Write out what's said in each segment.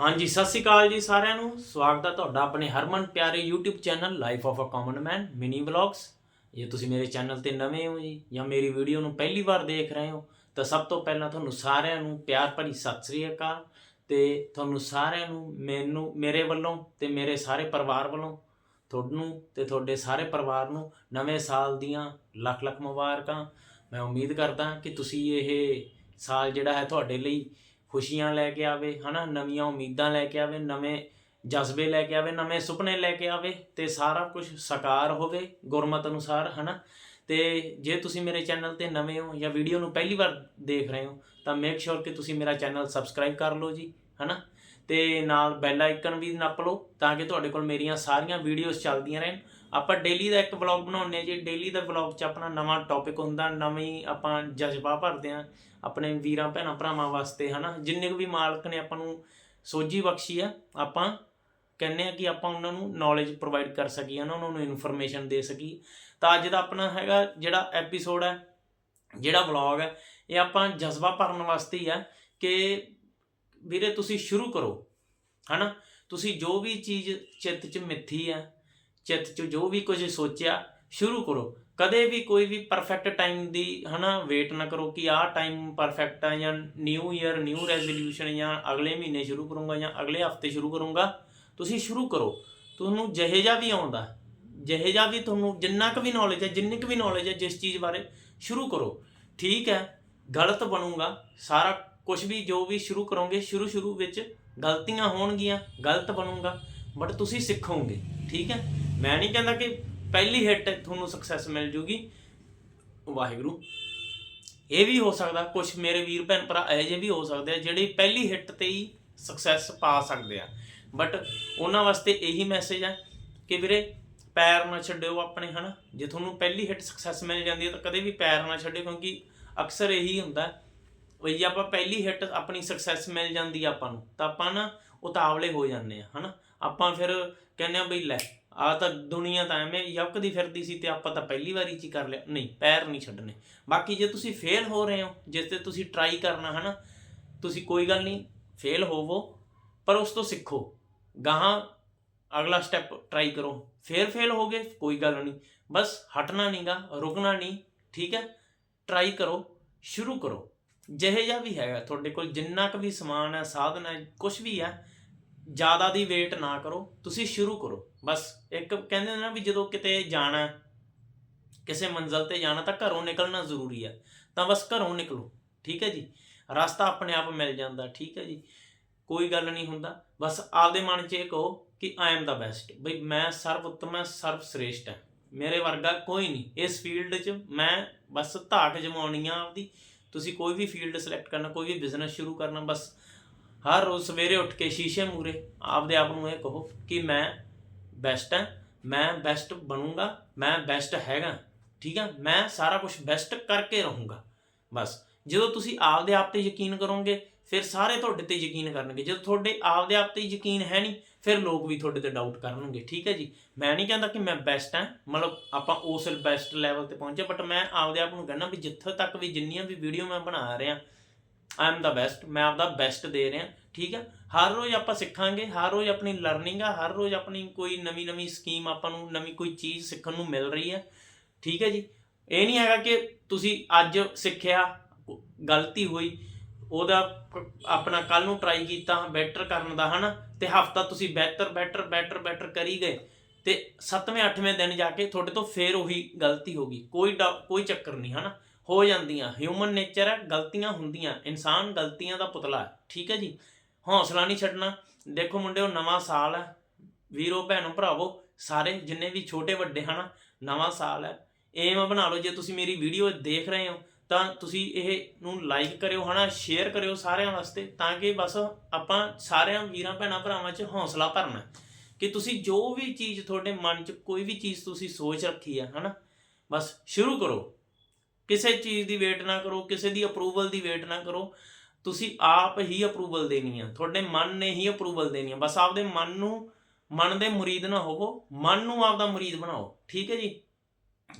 ਹਾਂਜੀ, ਸਤਿ ਸ਼੍ਰੀ ਅਕਾਲ ਜੀ ਸਾਰਿਆਂ ਨੂੰ। ਸਵਾਗਤ ਹੈ ਤੁਹਾਡਾ ਆਪਣੇ ਹਰਮਨ ਪਿਆਰੇ YouTube channel life of a common man mini vlogs ਜੇ ਤੁਸੀਂ ਮੇਰੇ ਚੈਨਲ ਤੇ ਨਵੇਂ ਹੋ ਜੀ ਜਾਂ ਮੇਰੀ ਵੀਡੀਓ ਨੂੰ ਪਹਿਲੀ ਵਾਰ ਦੇਖ ਰਹੇ ਹੋ, ਤਾਂ ਸਭ ਤੋਂ ਪਹਿਲਾਂ ਤੁਹਾਨੂੰ ਸਾਰਿਆਂ ਨੂੰ ਪਿਆਰ ਭਰੀ ਸਤਿ ਸ੍ਰੀ ਅਕਾਲ। ਤੇ ਤੁਹਾਨੂੰ ਸਾਰਿਆਂ ਨੂੰ ਮੈਨੂੰ, ਮੇਰੇ ਵੱਲੋਂ ਤੇ ਮੇਰੇ ਸਾਰੇ ਪਰਿਵਾਰ ਵੱਲੋਂ, ਤੁਹਾਨੂੰ ਤੇ ਤੁਹਾਡੇ ਸਾਰੇ ਪਰਿਵਾਰ ਨੂੰ ਨਵੇਂ ਸਾਲ ਦੀਆਂ ਲੱਖ ਲੱਖ ਮੁਬਾਰਕਾਂ। ਮੈਂ ਉਮੀਦ ਕਰਦਾ ਕਿ ਤੁਸੀਂ ਇਹ ਸਾਲ ਜਿਹੜਾ ਹੈ ਤੁਹਾਡੇ ਲਈ ਖੁਸ਼ੀਆਂ ਲੈ ਕੇ ਆਵੇ, ਹਨਾ? ਨਵੀਆਂ ਉਮੀਦਾਂ ਲੈ ਕੇ ਆਵੇ, ਨਵੇਂ ਜਜ਼ਬੇ ਲੈ ਕੇ ਆਵੇ, ਨਵੇਂ ਸੁਪਨੇ ਲੈ ਕੇ ਆਵੇ ਤੇ ਸਾਰਾ ਕੁਝ ਸਾਕਾਰ ਹੋਵੇ ਗੁਰਮਤ ਅਨੁਸਾਰ, ਹਨਾ? ਤੇ ਜੇ ਤੁਸੀਂ ਮੇਰੇ ਚੈਨਲ ਤੇ ਨਵੇਂ ਹੋ ਜਾਂ ਵੀਡੀਓ ਨੂੰ ਪਹਿਲੀ ਵਾਰ ਦੇਖ ਰਹੇ ਹੋ, ਤਾਂ ਮੇਕ ਸ਼ੋਰ ਕਿ ਤੁਸੀਂ ਮੇਰਾ ਚੈਨਲ ਸਬਸਕ੍ਰਾਈਬ ਕਰ ਲਓ ਜੀ, ਹਨਾ? ਤੇ ਨਾਲ ਬੈਲ ਆਈਕਨ ਵੀ ਨੱਪ ਲਓ ਤਾਂ ਕਿ ਤੁਹਾਡੇ ਕੋਲ ਮੇਰੀਆਂ ਸਾਰੀਆਂ ਵੀਡੀਓਜ਼ ਚੱਲਦੀਆਂ ਰਹਿਣ। ਆਪਾਂ ਡੇਲੀ ਦਾ ਇੱਕ ਵਲੌਗ ਬਣਾਉਂਦੇ ਹਾਂ ਜੀ। ਡੇਲੀ ਦਾ ਵਲੌਗ 'ਚ ਆਪਣਾ ਨਵਾਂ ਟੌਪਿਕ ਹੁੰਦਾ, ਨਵੀਂ ਆਪਾਂ ਜਜ਼ਬਾ ਭਰਦੇ ਹਾਂ। ਆਪਣੇ ਵੀਰਾਂ, ਭੈਣਾਂ, ਭਰਾਵਾਂ ਵਾਸਤੇ, ਹਨਾ? ਜਿੰਨੇ ਕੁ ਵੀ ਮਾਲਕ ਨੇ ਆਪਾਂ ਨੂੰ ਸੋਝੀ ਬਖਸ਼ੀ ਆ, ਆਪਾਂ ਕਹਿੰਦੇ ਆ ਕਿ ਆਪਾਂ ਉਹਨਾਂ ਨੂੰ ਨੌਲੇਜ ਪ੍ਰੋਵਾਈਡ ਕਰ ਸਕੀਏ ਨਾ ਉਹਨਾਂ ਨੂੰ ਇਨਫੋਰਮੇਸ਼ਨ ਦੇ ਸਕੀਏ। ਤਾਂ ਅੱਜ ਦਾ ਆਪਣਾ ਹੈਗਾ ਜਿਹੜਾ ਐਪੀਸੋਡ ਹੈ, ਜਿਹੜਾ ਵਲੌਗ ਹੈ, ਇਹ ਆਪਾਂ ਜਜ਼ਬਾ ਭਰਨ ਵਾਸਤੇ ਹੀ ਆ ਕਿ ਵੀਰੇ, ਤੁਸੀਂ ਸ਼ੁਰੂ ਕਰੋ, ਹਨਾ? ਤੁਸੀਂ ਜੋ ਵੀ ਚੀਜ਼ ਚਿੱਤ 'ਚ ਮਿੱਥੀ ਆ, ਚਿੱਤ 'ਚ ਜੋ ਵੀ ਕੁਝ ਸੋਚਿਆ, ਸ਼ੁਰੂ ਕਰੋ। ਕਦੇ ਵੀ ਕੋਈ ਵੀ ਪਰਫੈਕਟ ਟਾਈਮ ਦੀ, ਹਨਾ ਵੇਟ ਨਾ ਕਰੋ ਕਿ ਆਹ ਟਾਈਮ ਪਰਫੈਕਟ ਆ ਜਾਂ ਨਿਊ ਈਅਰ ਨਿਊ ਰੈਜ਼ੋਲੂਸ਼ਨ ਜਾਂ ਅਗਲੇ ਮਹੀਨੇ ਸ਼ੁਰੂ ਕਰੂੰਗਾ ਜਾਂ ਅਗਲੇ ਹਫ਼ਤੇ ਸ਼ੁਰੂ ਕਰੂੰਗਾ, ਤੁਸੀਂ ਸ਼ੁਰੂ ਕਰੋ। ਤੁਹਾਨੂੰ ਜਹੇਜਾ ਵੀ ਆਉਂਦਾ ਜਹੇਜਾ ਵੀ ਤੁਹਾਨੂੰ ਜਿੰਨਾ ਕੁ ਵੀ ਨੌਲੇਜ ਹੈ ਜਿੰਨੀ ਕੁ ਵੀ ਨੌਲੇਜ ਹੈ ਜਿਸ ਚੀਜ਼ ਬਾਰੇ, ਸ਼ੁਰੂ ਕਰੋ। ਠੀਕ ਹੈ, ਗਲਤ ਬਣੂਗਾ, ਸਾਰਾ ਕੁਝ ਵੀ ਜੋ ਵੀ ਸ਼ੁਰੂ ਕਰੋਗੇ ਸ਼ੁਰੂ ਸ਼ੁਰੂ ਵਿੱਚ ਗਲਤੀਆਂ ਹੋਣਗੀਆਂ, ਗਲਤ ਬਣੂਗਾ ਬਟ ਤੁਸੀਂ ਸਿੱਖੋਗੇ। ਠੀਕ ਹੈ, ਮੈਂ ਨਹੀਂ ਕਹਿੰਦਾ ਕਿ ਪਹਿਲੀ ਹਿੱਟ ਤੁਹਾਨੂੰ ਸਕਸੈਸ ਮਿਲ ਜੂਗੀ। ਵਾਹਿਗੁਰੂ। ਇਹ ਵੀ ਹੋ ਸਕਦਾ ਕੁਝ ਮੇਰੇ ਵੀਰ ਭੈਣ ਭਰਾ ਇਹੋ ਜਿਹੇ ਵੀ ਹੋ ਸਕਦੇ ਆ, ਜਿਹੜੇ ਪਹਿਲੀ ਹਿੱਟ ਤੇ ਹੀ ਸਕਸੈਸ ਪਾ ਸਕਦੇ ਆ। ਬਟ ਉਹਨਾਂ ਵਾਸਤੇ ਇਹੀ ਮੈਸੇਜ ਹੈ ਕਿ ਵੀਰੇ, ਪੈਰ ਨਾ ਛੱਡਿਓ ਆਪਣੇ, ਹਨਾ? ਜੇ ਤੁਹਾਨੂੰ ਪਹਿਲੀ ਹਿੱਟ ਸਕਸੈਸ ਮਿਲ ਜਾਂਦੀ ਹੈ ਤਾਂ ਕਦੇ ਵੀ ਪੈਰ ਨਾ ਛੱਡਿਓ, ਕਿਉਂਕਿ ਅਕਸਰ ਇਹੀ ਹੁੰਦਾ ਵੀ ਜੇ ਆਪਾਂ ਪਹਿਲੀ ਹਿੱਟ ਆਪਣੀ ਸਕਸੈਸ ਮਿਲ ਜਾਂਦੀ ਆ ਆਪਾਂ ਨੂੰ, ਤਾਂ ਆਪਾਂ ਨਾ ਉਤਾਵਲੇ ਹੋ ਜਾਂਦੇ ਆ, ਹਨਾ? ਆਪਾਂ ਫਿਰ ਕਹਿੰਦੇ ਆ, ਬਈ ਲੈ ਆ ਤਾਂ ਦੁਨੀਆ ਤਾਂ ਐਵੇਂ ਯਕਦੀ ਫਿਰਦੀ ਸੀ ਤੇ ਆਪਾਂ ਤਾਂ ਪਹਿਲੀ ਵਾਰੀ ਚ ਹੀ ਕਰ ਲਿਆ। ਨਹੀਂ, ਪੈਰ ਨਹੀਂ ਛੱਡਣੇ। ਬਾਕੀ ਜੇ ਤੁਸੀਂ ਫੇਲ ਹੋ ਰਹੇ ਹੋ, ਜਿਸ ਤੇ ਤੁਸੀਂ ਟਰਾਈ ਕਰਨਾ ਹਨਾ, ਤੁਸੀਂ ਕੋਈ ਗੱਲ ਨਹੀਂ ਫੇਲ ਹੋਵੋ, ਪਰ ਉਸ ਤੋਂ ਸਿੱਖੋ। ਗਾਹਾਂ ਅਗਲਾ ਸਟੈਪ ਟਰਾਈ ਕਰੋ। ਫੇਰ ਫੇਲ ਹੋ ਗਏ, ਕੋਈ ਗੱਲ ਨਹੀਂ। ਬਸ ਹਟਣਾ ਨਹੀਂਗਾ, ਰੁਕਣਾ ਨਹੀਂ, ਠੀਕ ਹੈ? ਟਰਾਈ ਕਰੋ, ਸ਼ੁਰੂ ਕਰੋ। ਜਿਹੇ ਜਿਹਾ ਵੀ ਹੈਗਾ। ਤੁਹਾਡੇ ਕੋਲ ਜਿੰਨਾ ਕੁ ਵੀ ਸਮਾਨ ਹੈ, ਸਾਧਨ ਹੈ ਕੁਝ ਵੀ ਹੈ ਜ਼ਿਆਦਾ ਦੀ ਵੇਟ ਨਾ ਕਰੋ, ਤੁਸੀਂ ਸ਼ੁਰੂ ਕਰੋ। ਬਸ ਇੱਕ ਕਹਿੰਦੇ ਨੇ ਨਾ ਵੀ ਜਦੋਂ ਕਿਤੇ ਜਾਣਾ, ਕਿਸੇ ਮੰਜ਼ਲ ਤੇ ਜਾਣਾ ਤਾਂ ਘਰੋਂ ਨਿਕਲਣਾ ਜ਼ਰੂਰੀ ਹੈ ਤਾਂ ਬਸ ਘਰੋਂ ਨਿਕਲੋ, ਠੀਕ ਹੈ ਜੀ? ਰਸਤਾ ਆਪਣੇ ਆਪ ਮਿਲ ਜਾਂਦਾ, ਠੀਕ ਹੈ ਜੀ? ਕੋਈ ਗੱਲ ਨਹੀਂ ਹੁੰਦਾ। ਬਸ ਆਪਦੇ ਮਨ 'ਚ ਇਹ ਕਹੋ ਕਿ ਆਈ ਐਮ ਦਾ ਬੈਸਟ ਬਈ ਮੈਂ ਸਰਵ ਉੱਤਮ ਹਾਂ ਸਰਵ ਸ੍ਰੇਸ਼ਟ ਹਾਂ। ਮੇਰੇ ਵਰਗਾ ਕੋਈ ਨਹੀਂ। ਇਸ ਫੀਲਡ 'ਚ ਮੈਂ ਬਸ ਧਾਕ ਜਮਾਉਣੀ ਆ ਆਪਦੀ। ਤੁਸੀਂ ਕੋਈ ਵੀ ਫੀਲਡ ਸਿਲੈਕਟ ਕਰਨਾ, ਕੋਈ ਵੀ ਬਿਜ਼ਨਸ ਸ਼ੁਰੂ ਕਰਨਾ, ਬਸ ਹਰ ਰੋਜ਼ ਸਵੇਰੇ ਉੱਠ ਕੇ ਸ਼ੀਸ਼ੇ ਮੂਰੇ ਆਪਦੇ ਆਪ ਨੂੰ ਇਹ ਕਹੋ ਕਿ ਮੈਂ ਬੈਸਟ ਹਾਂ, ਮੈਂ ਬੈਸਟ ਬਣੂੰਗਾ, ਮੈਂ ਬੈਸਟ ਹੈਗਾ, ਠੀਕ ਹੈ ਮੈਂ ਸਾਰਾ ਕੁਝ ਬੈਸਟ ਕਰਕੇ ਰਹੂੰਗਾ। ਬਸ, ਜਦੋਂ ਤੁਸੀਂ ਆਪਦੇ ਆਪ ਤੇ ਯਕੀਨ ਕਰੋਗੇ, ਫਿਰ ਸਾਰੇ ਤੁਹਾਡੇ ਤੇ ਯਕੀਨ ਕਰਨਗੇ। ਜਦੋਂ ਤੁਹਾਡੇ ਆਪਦੇ ਆਪ ਤੇ ਯਕੀਨ ਹੈ ਨਹੀਂ, ਫਿਰ ਲੋਕ ਵੀ ਤੁਹਾਡੇ ਤੇ ਡਾਊਟ ਕਰਨਗੇ, ਠੀਕ ਹੈ ਜੀ? ਮੈਂ ਨਹੀਂ ਕਹਿੰਦਾ ਕਿ ਮੈਂ ਬੈਸਟ ਹਾਂ, ਮਤਲਬ ਆਪਾਂ ਉਸ ਬੈਸਟ ਲੈਵਲ ਤੇ ਪਹੁੰਚੇ ਬਟ ਮੈਂ ਆਪਦੇ ਆਪ ਨੂੰ ਕਹਿੰਦਾ ਵੀ ਜਿੱਥੇ ਤੱਕ ਵੀ ਜਿੰਨੀਆਂ ਵੀ ਵੀਡੀਓ ਮੈਂ ਬਣਾ ਰਿਹਾ ਆਈ ਐਮ ਦਾ ਬੈਸਟ ਮੈਂ ਆਪਦਾ ਬੈਸਟ ਦੇ ਰਿਹਾ, ਠੀਕ ਹੈ? ਹਰ ਰੋਜ਼ ਆਪਾਂ ਸਿੱਖਾਂਗੇ, ਹਰ ਰੋਜ਼ ਆਪਣੀ ਲਰਨਿੰਗ ਆ, ਹਰ ਰੋਜ਼ ਆਪਣੀ ਕੋਈ ਨਵੀਂ ਨਵੀਂ ਸਕੀਮ ਆਪਾਂ ਨੂੰ, ਨਵੀਂ ਕੋਈ ਚੀਜ਼ ਸਿੱਖਣ ਨੂੰ ਮਿਲ ਰਹੀ ਹੈ, ਠੀਕ ਹੈ ਜੀ? ਇਹ ਨਹੀਂ ਹੈਗਾ ਕਿ ਤੁਸੀਂ ਅੱਜ ਸਿੱਖਿਆ, ਗਲਤੀ ਹੋਈ, ਉਹਦਾ ਆਪਣਾ ਕੱਲ ਨੂੰ ਟਰਾਈ ਕੀਤਾ ਬੈਟਰ ਕਰਨ ਦਾ, ਹਨਾ? ਤੇ ਹਫਤਾ ਤੁਸੀਂ ਬਿਹਤਰ ਬੈਟਰ ਬੈਟਰ ਬੈਟਰ ਕਰੀ ਗਏ, ਤੇ 7ਵੇਂ 8ਵੇਂ ਦਿਨ ਜਾ ਕੇ ਤੁਹਾਡੇ ਤੋਂ ਫੇਰ ਉਹੀ ਗਲਤੀ ਹੋ ਗਈ, ਕੋਈ ਡਾ- ਕੋਈ ਚੱਕਰ ਨਹੀਂ, ਹਨਾ? ਹੋ ਜਾਂਦੀਆਂ। ਹਿਊਮਨ ਨੇਚਰ ਹੈ, ਗਲਤੀਆਂ ਹੁੰਦੀਆਂ। ਇਨਸਾਨ ਗਲਤੀਆਂ ਦਾ ਪੁਤਲਾ ਹੈ। ਠੀਕ ਹੈ ਜੀ? ਹੌਸਲਾ ਨਹੀਂ ਛੱਡਣਾ। ਦੇਖੋ ਮੁੰਡਿਓ, ਨਵਾਂ ਸਾਲ ਹੈ। ਵੀਰੋ, ਭੈਣੋ, ਭਰਾਵੋ, ਸਾਰੇ ਜਿੰਨੇ ਵੀ ਛੋਟੇ, ਵੱਡੇ ਹਨ, ਨਵਾਂ ਸਾਲ ਹੈ। ਏਮ ਬਣਾ ਲਓ, ਜੇ ਤੁਸੀਂ ਮੇਰੀ ਵੀਡੀਓ ਦੇਖ ਰਹੇ ਹੋ, ਤਾਂ ਤੁਸੀਂ ਇਹ ਨੂੰ ਲਾਈਕ ਕਰਿਓ, ਹਨਾ? ਸ਼ੇਅਰ ਕਰਿਓ ਸਾਰਿਆਂ ਵਾਸਤੇ, ਤਾਂ ਕਿ ਬਸ ਆਪਾਂ ਸਾਰਿਆਂ ਵੀਰਾਂ, ਭੈਣਾਂ, ਭਰਾਵਾਂ 'ਚ ਹੌਸਲਾ ਭਰਨਾ ਕਿ ਤੁਸੀਂ ਜੋ ਵੀ ਚੀਜ਼ ਤੁਹਾਡੇ ਮਨ 'ਚ ਕੋਈ ਵੀ ਚੀਜ਼ ਤੁਸੀਂ ਸੋਚ ਰੱਖੀ ਹੈ, ਹਨਾ? ਬਸ ਸ਼ੁਰੂ ਕਰੋ। ਕਿਸੇ ਚੀਜ਼ ਦੀ ਵੇਟ ਨਾ ਕਰੋ, ਕਿਸੇ ਦੀ ਅਪਰੂਵਲ ਦੀ ਵੇਟ ਨਾ ਕਰੋ। ਤੁਸੀਂ ਆਪ ਹੀ ਅਪਰੂਵਲ ਦੇਣੀ ਆ। ਤੁਹਾਡੇ ਮਨ ਨੇ ਹੀ ਅਪਰੂਵਲ ਦੇਣੀ ਆ। ਬਸ ਆਪਦੇ ਮਨ ਨੂੰ, ਮਨ ਦੇ ਮੁਰੀਦ ਨਾ ਹੋਵੋ। ਮਨ ਨੂੰ ਆਪਦਾ ਮੁਰੀਦ ਬਣਾਓ। ਠੀਕ ਹੈ ਜੀ?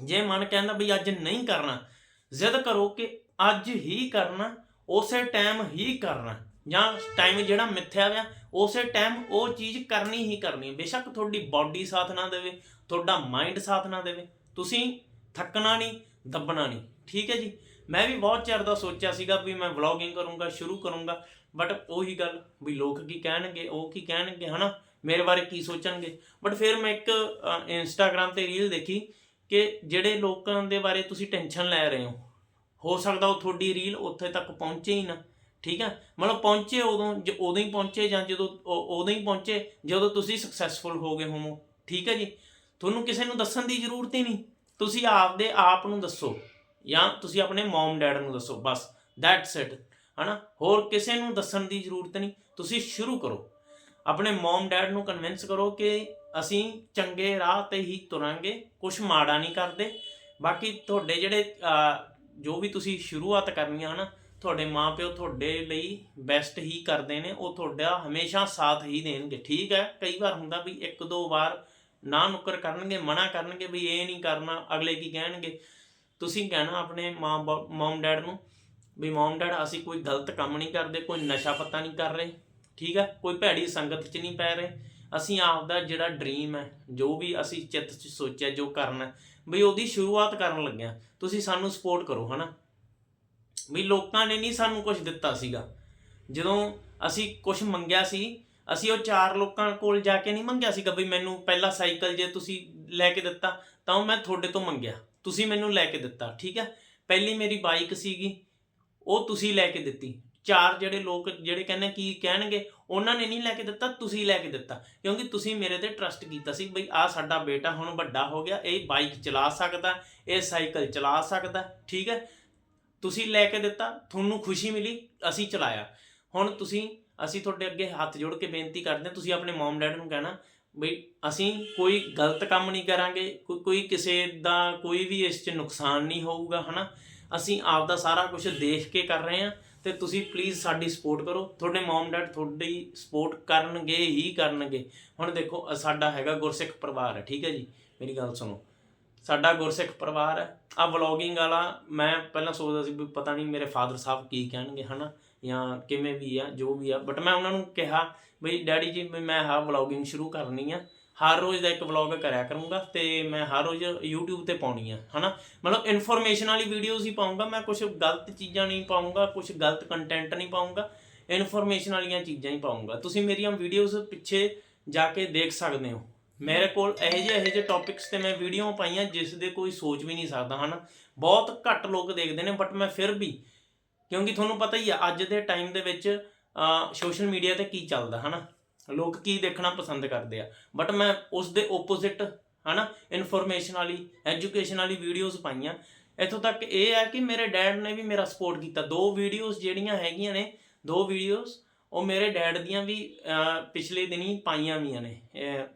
ਜੇ ਮਨ ਕਹਿੰਦਾ ਵੀ ਅੱਜ ਨਹੀਂ ਕਰਨਾ, ਜ਼ਿੱਦ ਕਰੋ ਕਿ ਅੱਜ ਹੀ ਕਰਨਾ, ਉਸੇ ਟਾਈਮ ਹੀ ਕਰਨਾ। ਜਾਂ ਟਾਈਮ ਜਿਹੜਾ ਮਿੱਥਿਆ ਹੋਇਆ, ਉਸੇ ਟਾਈਮ ਉਹ ਚੀਜ਼ ਕਰਨੀ ਹੀ ਕਰਨੀ ਹੈ ਬੇਸ਼ੱਕ ਤੁਹਾਡੀ ਬਾਡੀ ਸਾਥ ਨਾ ਦੇਵੇ, ਤੁਹਾਡਾ ਮਾਈਂਡ ਸਾਥ ਨਾ ਦੇਵੇ। ਤੁਸੀਂ ਥੱਕਣਾ ਨਹੀਂ, ਦੱਬਣਾ ਨਹੀਂ। ਠੀਕ ਹੈ ਜੀ। ਮੈਂ ਵੀ ਬਹੁਤ ਚਿਰ ਦਾ ਸੋਚਿਆ ਸੀਗਾ ਵੀ ਮੈਂ ਵਲੌਗਿੰਗ ਕਰੂੰਗਾ, ਸ਼ੁਰੂ ਕਰੂੰਗਾ। ਬਟ ਉਹੀ ਗੱਲ ਵੀ ਲੋਕ ਕੀ ਕਹਿਣਗੇ, ਉਹ ਕੀ ਕਹਿਣਗੇ, ਹਨਾ? ਮੇਰੇ ਬਾਰੇ ਕੀ ਸੋਚਣਗੇ? ਬਟ ਫਿਰ ਮੈਂ ਇੱਕ ਇੰਸਟਾਗ੍ਰam ਤੇ ਰੀਲ ਦੇਖੀ ਕਿ ਜਿਹੜੇ ਲੋਕਾਂ ਦੇ ਬਾਰੇ ਤੁਸੀਂ ਟੈਨਸ਼ਨ ਲੈ ਰਹੇ ਹੋ। ਹੋ ਸਕਦਾ ਉਹ ਤੁਹਾਡੀ ਰੀਲ ਉੱਥੇ ਤੱਕ ਪਹੁੰਚੇ ਹੀ ਨਾ, ਠੀਕ ਹੈ? ਮਤਲਬ ਪਹੁੰਚੇ ਉਦੋਂ, ਜ- ਉਦੋਂ ਹੀ ਪਹੁੰਚੇ ਜਾਂ ਜਦੋਂ ਉਦੋਂ ਹੀ ਪਹੁੰਚੇ ਜਦੋਂ ਤੁਸੀਂ ਸਕਸੈਸਫੁਲ ਹੋ ਗਏ ਹੋਵੋ। ਠੀਕ ਹੈ ਜੀ? ਤੁਹਾਨੂੰ ਕਿਸੇ ਨੂੰ ਦੱਸਣ ਦੀ ਜ਼ਰੂਰਤ ਹੀ ਨਹੀਂ। ਤੁਸੀਂ ਆਪਦੇ ਆਪ ਨੂੰ ਦੱਸੋ। ਜਾਂ ਤੁਸੀਂ ਆਪਣੇ ਮਮ ਡੈਡ ਨੂੰ ਦੱਸੋ, ਬਸ ਦੈਟਸ ਇਟ ਹਨਾ? ਹੋਰ ਕਿਸੇ ਨੂੰ ਦੱਸਣ ਦੀ ਜ਼ਰੂਰਤ ਨਹੀਂ, ਤੁਸੀਂ ਸ਼ੁਰੂ ਕਰੋ। ਆਪਣੇ ਮਮ ਡੈਡ ਨੂੰ ਕਨਵਿੰਸ ਕਰੋ ਕਿ ਅਸੀਂ ਚੰਗੇ ਰਾਹ ਤੇ ਹੀ ਤੁਰਾਂਗੇ ਕੁਝ ਮਾੜਾ ਨਹੀਂ ਕਰਦੇ। ਬਾਕੀ ਤੁਹਾਡੇ ਜਿਹੜੇ ਜੋ ਵੀ ਤੁਸੀਂ ਸ਼ੁਰੂਆਤ ਕਰਨੀ ਆ ਨਾ ਤੁਹਾਡੇ ਮਾਪਿਓ ਤੁਹਾਡੇ ਲਈ ਬੈਸਟ ਹੀ ਕਰਦੇ ਨੇ, ਉਹ ਤੁਹਾਡਾ ਹਮੇਸ਼ਾ ਸਾਥ ਹੀ ਦੇਣਗੇ, ਠੀਕ ਹੈ? ਕਈ ਵਾਰ ਹੁੰਦਾ ਵੀ ਇੱਕ ਦੋ ਵਾਰ ਨਾ ਨੁੱਕਰ ਕਰਨਗੇ, ਮਨਾ ਕਰਨਗੇ ਵੀ ਇਹ ਨਹੀਂ ਕਰਨਾ, ਅਗਲੇ ਕੀ ਕਹਿਣਗੇ? ਤੁਸੀਂ ਕਹਿਣਾ ਆਪਣੇ ਮਾਂ ਮਮ ਡੈਡ ਨੂੰ ਵੀ ਮਮ ਡੈਡ ਅਸੀਂ ਕੋਈ ਗਲਤ ਕੰਮ ਨਹੀਂ ਕਰਦੇ, ਕੋਈ ਨਸ਼ਾ ਪੱਤਾ ਨਹੀਂ ਕਰ ਰਹੇ, ਠੀਕ ਹੈ ਕੋਈ ਭੈੜੀ ਸੰਗਤ 'ਚ ਨਹੀਂ ਪੈ ਰਹੇ। ਅਸੀਂ ਆਪ ਦਾ ਜਿਹੜਾ ਡ੍ਰੀਮ ਹੈ, ਜੋ ਵੀ ਅਸੀਂ ਚਿੱਤ 'ਚ ਸੋਚਿਆ, ਜੋ ਕਰਨਾ ਵੀ ਉਹਦੀ ਸ਼ੁਰੂਆਤ ਕਰਨ ਲੱਗਿਆ। ਤੁਸੀਂ ਸਾਨੂੰ ਸਪੋਰਟ ਕਰੋ, ਹਨਾ? ਵੀ ਲੋਕਾਂ ਨੇ ਨਹੀਂ ਸਾਨੂੰ ਕੁਝ ਦਿੱਤਾ ਸੀਗਾ। ਜਦੋਂ ਅਸੀਂ ਕੁਝ ਮੰਗਿਆ ਸੀ, ਅਸੀਂ ਉਹ ਚਾਰ ਲੋਕਾਂ ਕੋਲ ਜਾ ਕੇ ਨਹੀਂ ਮੰਗਿਆ ਸੀਗਾ ਵੀ ਮੈਨੂੰ ਪਹਿਲਾ ਸਾਈਕਲ ਜੇ ਤੁਸੀਂ ਲੈ ਕੇ ਦਿੱਤਾ, ਤਾਂ ਉਹ ਮੈਂ ਤੁਹਾਡੇ ਤੋਂ ਮੰਗਿਆ। ਤੁਸੀਂ ਮੈਨੂੰ ਲੈ ਕੇ ਦਿੱਤਾ, ਠੀਕ ਹੈ? ਪਹਿਲੀ ਮੇਰੀ ਬਾਈਕ ਸੀਗੀ, ਉਹ ਤੁਸੀਂ ਲੈ ਕੇ ਦਿੱਤੀ। ਚਾਰ ਜਿਹੜੇ ਲੋਕ ਜਿਹੜੇ ਕਹਿੰਦੇ ਕੀ ਕਹਿਣਗੇ, ਉਹਨਾਂ ਨੇ ਨਹੀਂ ਲੈ ਕੇ ਦਿੱਤਾ, ਤੁਸੀਂ ਲੈ ਕੇ ਦਿੱਤਾ। ਕਿਉਂਕਿ ਤੁਸੀਂ ਮੇਰੇ ਤੇ ਟਰਸਟ ਕੀਤਾ ਸੀ ਬਈ ਆ ਸਾਡਾ ਬੇਟਾ ਹੁਣ ਵੱਡਾ ਹੋ ਗਿਆ, ਇਹ ਬਾਈਕ ਚਲਾ ਸਕਦਾ, ਇਹ ਸਾਈਕਲ ਚਲਾ ਸਕਦਾ, ਠੀਕ ਹੈ? ਤੁਸੀਂ ਲੈ ਕੇ ਦਿੱਤਾ, ਤੁਹਾਨੂੰ ਖੁਸ਼ੀ ਮਿਲੀ, ਅਸੀਂ ਚਲਾਇਆ। ਹੁਣ ਤੁਸੀਂ, ਅਸੀਂ ਤੁਹਾਡੇ ਅੱਗੇ ਹੱਥ ਜੋੜ ਕੇ ਬੇਨਤੀ ਕਰਦੇ ਹਾਂ, ਤੁਸੀਂ ਆਪਣੇ ਮਮ ਡੈਡ ਨੂੰ ਕਹਿਣਾ ਬਈ ਅਸੀਂ ਕੋਈ ਗਲਤ ਕੰਮ ਨਹੀਂ ਕਰਾਂਗੇ ਕੋਈ ਕੋਈ ਕਿਸੇ ਦਾ ਕੋਈ ਵੀ ਇਸ 'ਚ ਨੁਕਸਾਨ ਨਹੀਂ ਹੋਊਗਾ, ਹਨਾ? ਅਸੀਂ ਆਪ ਦਾ ਸਾਰਾ ਕੁਝ ਦੇਖ ਕੇ ਕਰ ਰਹੇ ਹਾਂ ਤੇ ਤੁਸੀਂ ਪਲੀਜ਼ ਸਾਡੀ ਸਪੋਰਟ ਕਰੋ। ਤੁਹਾਡੇ ਮਮ ਡੈਡ ਤੁਹਾਡੀ ਸਪੋਰਟ ਕਰਨਗੇ ਹੀ ਕਰਨਗੇ। ਹੁਣ ਦੇਖੋ ਸਾਡਾ ਹੈਗਾ ਗੁਰਸਿੱਖ ਪਰਿਵਾਰ ਹੈ, ਠੀਕ ਹੈ ਜੀ? ਮੇਰੀ ਗੱਲ ਸੁਣੋ। ਸਾਡਾ ਗੁਰਸਿੱਖ ਪਰਿਵਾਰ ਹੈ। ਆ ਵਲੌਗਿੰਗ ਵਾਲਾ, ਮੈਂ ਪਹਿਲਾਂ ਸੋਚਦਾ ਸੀ ਵੀ ਪਤਾ ਨਹੀਂ ਮੇਰੇ ਫਾਦਰ ਸਾਹਿਬ ਕੀ ਕਹਿਣਗੇ, ਹਨਾ? ਜਾਂ ਕਿਵੇਂ ਵੀ ਆ, ਜੋ ਵੀ ਆ। ਬਟ ਮੈਂ ਉਹਨਾਂ ਨੂੰ ਕਿਹਾ ਬਈ, ਡੈਡੀ ਜੀ, ਵੀ ਮੈਂ ਹਾਂ ਵਲੌਗਿੰਗ ਸ਼ੁਰੂ ਕਰਨੀ ਆ। ਹਰ ਰੋਜ਼ ਦਾ ਇੱਕ ਵਲੌਗ ਕਰਿਆ ਕਰੂੰਗਾ ਤੇ ਮੈਂ ਹਰ ਰੋਜ਼ YouTube ਤੇ ਪਾਉਣੀ ਆ, ਹਨਾ? ਮਤਲਬ ਇਨਫੋਰਮੇਸ਼ਨ ਵਾਲੀ ਵੀਡੀਓਜ਼ ਹੀ ਪਾਉਂਗਾ ਮੈਂ ਕੁਝ ਗਲਤ ਚੀਜ਼ਾਂ ਨਹੀਂ ਪਾਉਂਗਾ ਕੁਝ ਗਲਤ ਕੰਟੈਂਟ ਨਹੀਂ ਪਾਉਂਗਾ ਇਨਫੋਰਮੇਸ਼ਨ ਵਾਲੀਆਂ ਚੀਜ਼ਾਂ ਹੀ ਪਾਉਂਗਾ ਤੁਸੀਂ ਮੇਰੀਆਂ ਵੀਡੀਓਜ਼ ਪਿੱਛੇ ਜਾ ਕੇ ਦੇਖ ਸਕਦੇ ਹੋ। ਮੇਰੇ ਕੋਲ ਇਹੋ ਜਿਹੇ ਇਹੋ ਜਿਹੇ ਟੌਪਿਕਸ ਤੇ ਮੈਂ ਵੀਡੀਓ ਪਾਈਆਂ ਜਿਸ ਦੇ ਕੋਈ ਸੋਚ ਵੀ ਨਹੀਂ ਸਕਦਾ, ਹਨਾ? ਬਹੁਤ ਘੱਟ ਲੋਕ ਦੇਖਦੇ ਨੇ ਬਟ ਮੈਂ ਫਿਰ ਵੀ ਕਿਉਂਕਿ ਤੁਹਾਨੂੰ ਪਤਾ ਹੀ ਆ, ਅੱਜ ਦੇ ਟਾਈਮ ਦੇ ਵਿੱਚ ਸੋਸ਼ਲ ਮੀਡੀਆ ਤੇ ਕੀ ਚੱਲਦਾ, ਹਨਾ? ਲੋਕ ਕੀ ਦੇਖਣਾ ਪਸੰਦ ਕਰਦੇ ਆ। ਬਟ ਮੈਂ ਉਸ ਦੇ ਆਪੋਜ਼ਿਟ ਹਨਾ ਇਨਫੋਰਮੇਸ਼ਨ ਵਾਲੀ ਐਜੂਕੇਸ਼ਨ ਵਾਲੀ ਵੀਡੀਓਜ਼ ਪਾਈਆਂ। ਇੱਥੋਂ ਤੱਕ ਇਹ ਹੈ ਕਿ ਮੇਰੇ ਡੈਡ ਨੇ ਵੀ ਮੇਰਾ ਸਪੋਰਟ ਕੀਤਾ। ਦੋ ਵੀਡੀਓਜ਼ ਜਿਹੜੀਆਂ ਹੈਗੀਆਂ ਨੇ, ਦੋ ਵੀਡੀਓਜ਼ ਉਹ ਮੇਰੇ ਡੈਡ ਦੀਆਂ ਵੀ ਪਿਛਲੇ ਦਿਨੀ ਪਾਈਆਂ ਵੀਆਂ ਨੇ।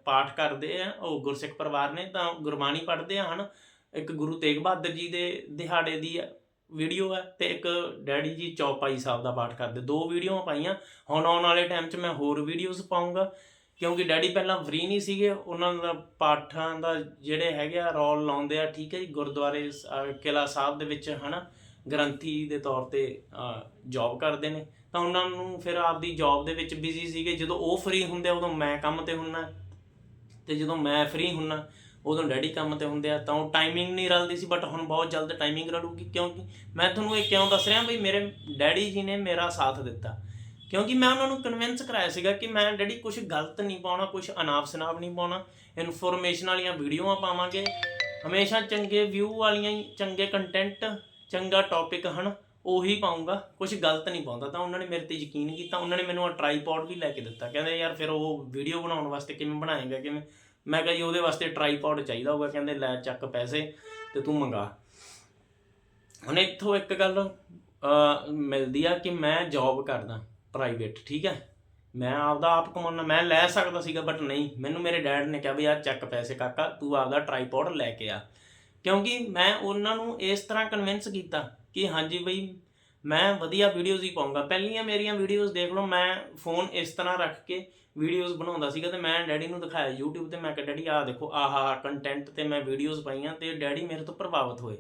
ਪਾਠ ਕਰਦੇ ਆ, ਉਹ ਗੁਰਸਿੱਖ ਪਰਿਵਾਰ ਨੇ ਤਾਂ ਗੁਰਬਾਣੀ ਪੜ੍ਹਦੇ ਆ, ਹਨ? ਇੱਕ ਗੁਰੂ ਤੇਗ ਬਹਾਦਰ ਜੀ ਦੇ ਦਿਹਾੜੇ ਦੀ ਵੀਡੀਓ ਹੈ ਤੇ ਇੱਕ ਡੈਡੀ ਜੀ ਚੌਪਾਈ ਸਾਹਿਬ ਦਾ ਪਾਠ ਕਰਦੇ। ਦੋ ਵੀਡੀਓਆਂ ਪਾਈਆਂ। ਹੁਣ ਆਉਣ ਵਾਲੇ ਟਾਈਮ 'ਚ ਮੈਂ ਹੋਰ ਵੀਡੀਓਜ਼ ਪਾਉਂਗਾ ਕਿਉਂਕਿ ਡੈਡੀ ਪਹਿਲਾਂ ਫ੍ਰੀ ਨਹੀਂ ਸੀਗੇ। ਉਹਨਾਂ ਦਾ ਪਾਠਾਂ ਦਾ ਜਿਹੜੇ ਹੈਗੇ ਆ, ਰੋਲ ਲਾਉਂਦੇ ਆ, ਠੀਕ ਹੈ ਜੀ, ਗੁਰਦੁਆਰੇ ਸ- ਕਿਲ੍ਹਾ ਸਾਹਿਬ ਦੇ ਵਿੱਚ, ਹਨਾ? ਗ੍ਰੰਥੀ ਦੇ ਤੌਰ ਤੇ ਜੌਬ ਕਰਦੇ ਨੇ। ਤਾਂ ਉਹਨਾਂ ਨੂੰ ਫਿਰ ਆਪਦੀ ਜੌਬ ਦੇ ਵਿੱਚ ਬਿਜ਼ੀ ਸੀਗੇ। ਜਦੋਂ ਉਹ ਫ੍ਰੀ ਹੁੰਦੇ ਆ, ਉਦੋਂ ਮੈਂ ਕੰਮ ਤੇ ਹੁੰਨਾ। ਤੇ ਜਦੋਂ ਮੈਂ ਫ੍ਰੀ ਹੁੰਨਾ ਉਦੋਂ ਡੈਡੀ ਕੰਮ ਤੇ ਹੁੰਦੇ ਆ, ਤਾਂ ਉਹ ਟਾਈਮਿੰਗ ਨਹੀਂ ਰਲਦੀ ਸੀ ਬਟ ਹੁਣ ਬਹੁਤ ਜਲਦ ਟਾਈਮਿੰਗ ਰਲੂਗੀ, ਕਿਉਂਕਿ ਮੈਂ ਤੁਹਾਨੂੰ ਇਹ ਕਿਉਂ ਦੱਸ ਰਿਹਾ ਬਈ ਮੇਰੇ ਡੈਡੀ ਜੀ ਨੇ ਮੇਰਾ ਸਾਥ ਦਿੱਤਾ। ਕਿਉਂਕਿ ਮੈਂ ਉਹਨਾਂ ਨੂੰ ਕਨਵਿੰਸ ਕਰਾਇਆ ਸੀਗਾ ਕਿ ਮੈਂ ਡੈਡੀ ਕੁਝ ਗਲਤ ਨਹੀਂ ਪਾਉਣਾ ਕੁਝ ਅਨਾਪ ਸ਼ਨਾਪ ਨਹੀਂ ਪਾਉਣਾ ਇਨਫੋਰਮੇਸ਼ਨ ਵਾਲੀਆਂ ਵੀਡੀਓਆਂ ਪਾਵਾਂਗੇ, ਹਮੇਸ਼ਾ ਚੰਗੇ ਵਿਊ ਵਾਲੀਆਂ ਹੀ, ਚੰਗੇ ਕੰਟੈਂਟ ਚੰਗਾ ਟੌਪਿਕ ਹਨ, ਉਹੀ ਪਾਉਂਗਾ ਕੁਝ ਗਲਤ ਨਹੀਂ ਪਾਉਂਦਾ। ਤਾਂ ਉਹਨਾਂ ਨੇ ਮੇਰੇ ਤੇ ਯਕੀਨ ਕੀਤਾ, ਉਹਨਾਂ ਨੇ ਮੈਨੂੰ ਆ ਟ੍ਰਾਈਪੋਡ ਵੀ ਲੈ ਕੇ ਦਿੱਤਾ। ਕਹਿੰਦੇ ਯਾਰ ਫਿਰ ਉਹ ਵੀਡੀਓ ਬਣਾਉਣ ਵਾਸਤੇ ਕਿਵੇਂ ਬਣਾਏਗਾ, ਕਿਵੇਂ? ਮੈਂ ਕਿਹਾ ਜੀ, ਉਹਦੇ ਵਾਸਤੇ ਟ੍ਰਾਈਪੋਡ ਚਾਹੀਦਾ ਹੋਊਗਾ, ਕਹਿੰਦੇ ਲੈ ਚੱਕ ਪੈਸੇ ਤੇ ਤੂੰ ਮੰਗਾ। ਹੁਣ ਇੱਥੋਂ ਇੱਕ ਗੱਲ ਮਿਲਦੀ ਆ ਕਿ ਮੈਂ ਜੌਬ ਕਰਦਾ ਪ੍ਰਾਈਵੇਟ ਠੀਕ ਹੈ ਮੈਂ ਆਪਦਾ ਆਪ ਕਮਾਉਣਾ ਮੈਂ ਲੈ ਸਕਦਾ ਸੀਗਾ ਬਟ ਨਹੀਂ। ਮੈਨੂੰ ਮੇਰੇ ਡੈਡ ਨੇ ਕਿਹਾ ਵੀ ਯਾਰ ਚੱਕ ਪੈਸੇ ਕਾਕਾ, ਤੂੰ ਆਪਦਾ ਟ੍ਰਾਈਪੋਡ ਲੈ ਕੇ ਆ। ਕਿਉਂਕਿ ਮੈਂ ਉਹਨਾਂ ਨੂੰ ਇਸ ਤਰ੍ਹਾਂ ਕਨਵਿੰਸ ਕੀਤਾ ਕਿ ਹਾਂਜੀ ਬਈ, ਮੈਂ ਵਧੀਆ ਵੀਡੀਓਜ਼ ਹੀ ਪਾਉਂਗਾ। ਪਹਿਲੀਆਂ ਮੇਰੀਆਂ ਵੀਡੀਓਜ਼ ਦੇਖ ਲਓ, ਮੈਂ ਫੋਨ ਇਸ ਤਰ੍ਹਾਂ ਰੱਖ ਕੇ ਵੀਡੀਓਜ਼ ਬਣਾਉਂਦਾ ਸੀਗਾ ਤੇ ਮੈਂ ਡੈਡੀ ਨੂੰ ਦਿਖਾਇਆ YouTube ਤੇ ਮੈਂ ਕਿਹਾ, ਡੈਡੀ, ਆਹ ਦੇਖੋ, ਆਹ ਕੰਟੈਂਟ ਤੇ ਮੈਂ ਵੀਡੀਓਜ਼ ਪਾਈਆਂ ਤੇ ਡੈਡੀ ਮੇਰੇ ਤੋਂ ਪ੍ਰਭਾਵਿਤ ਹੋਏ।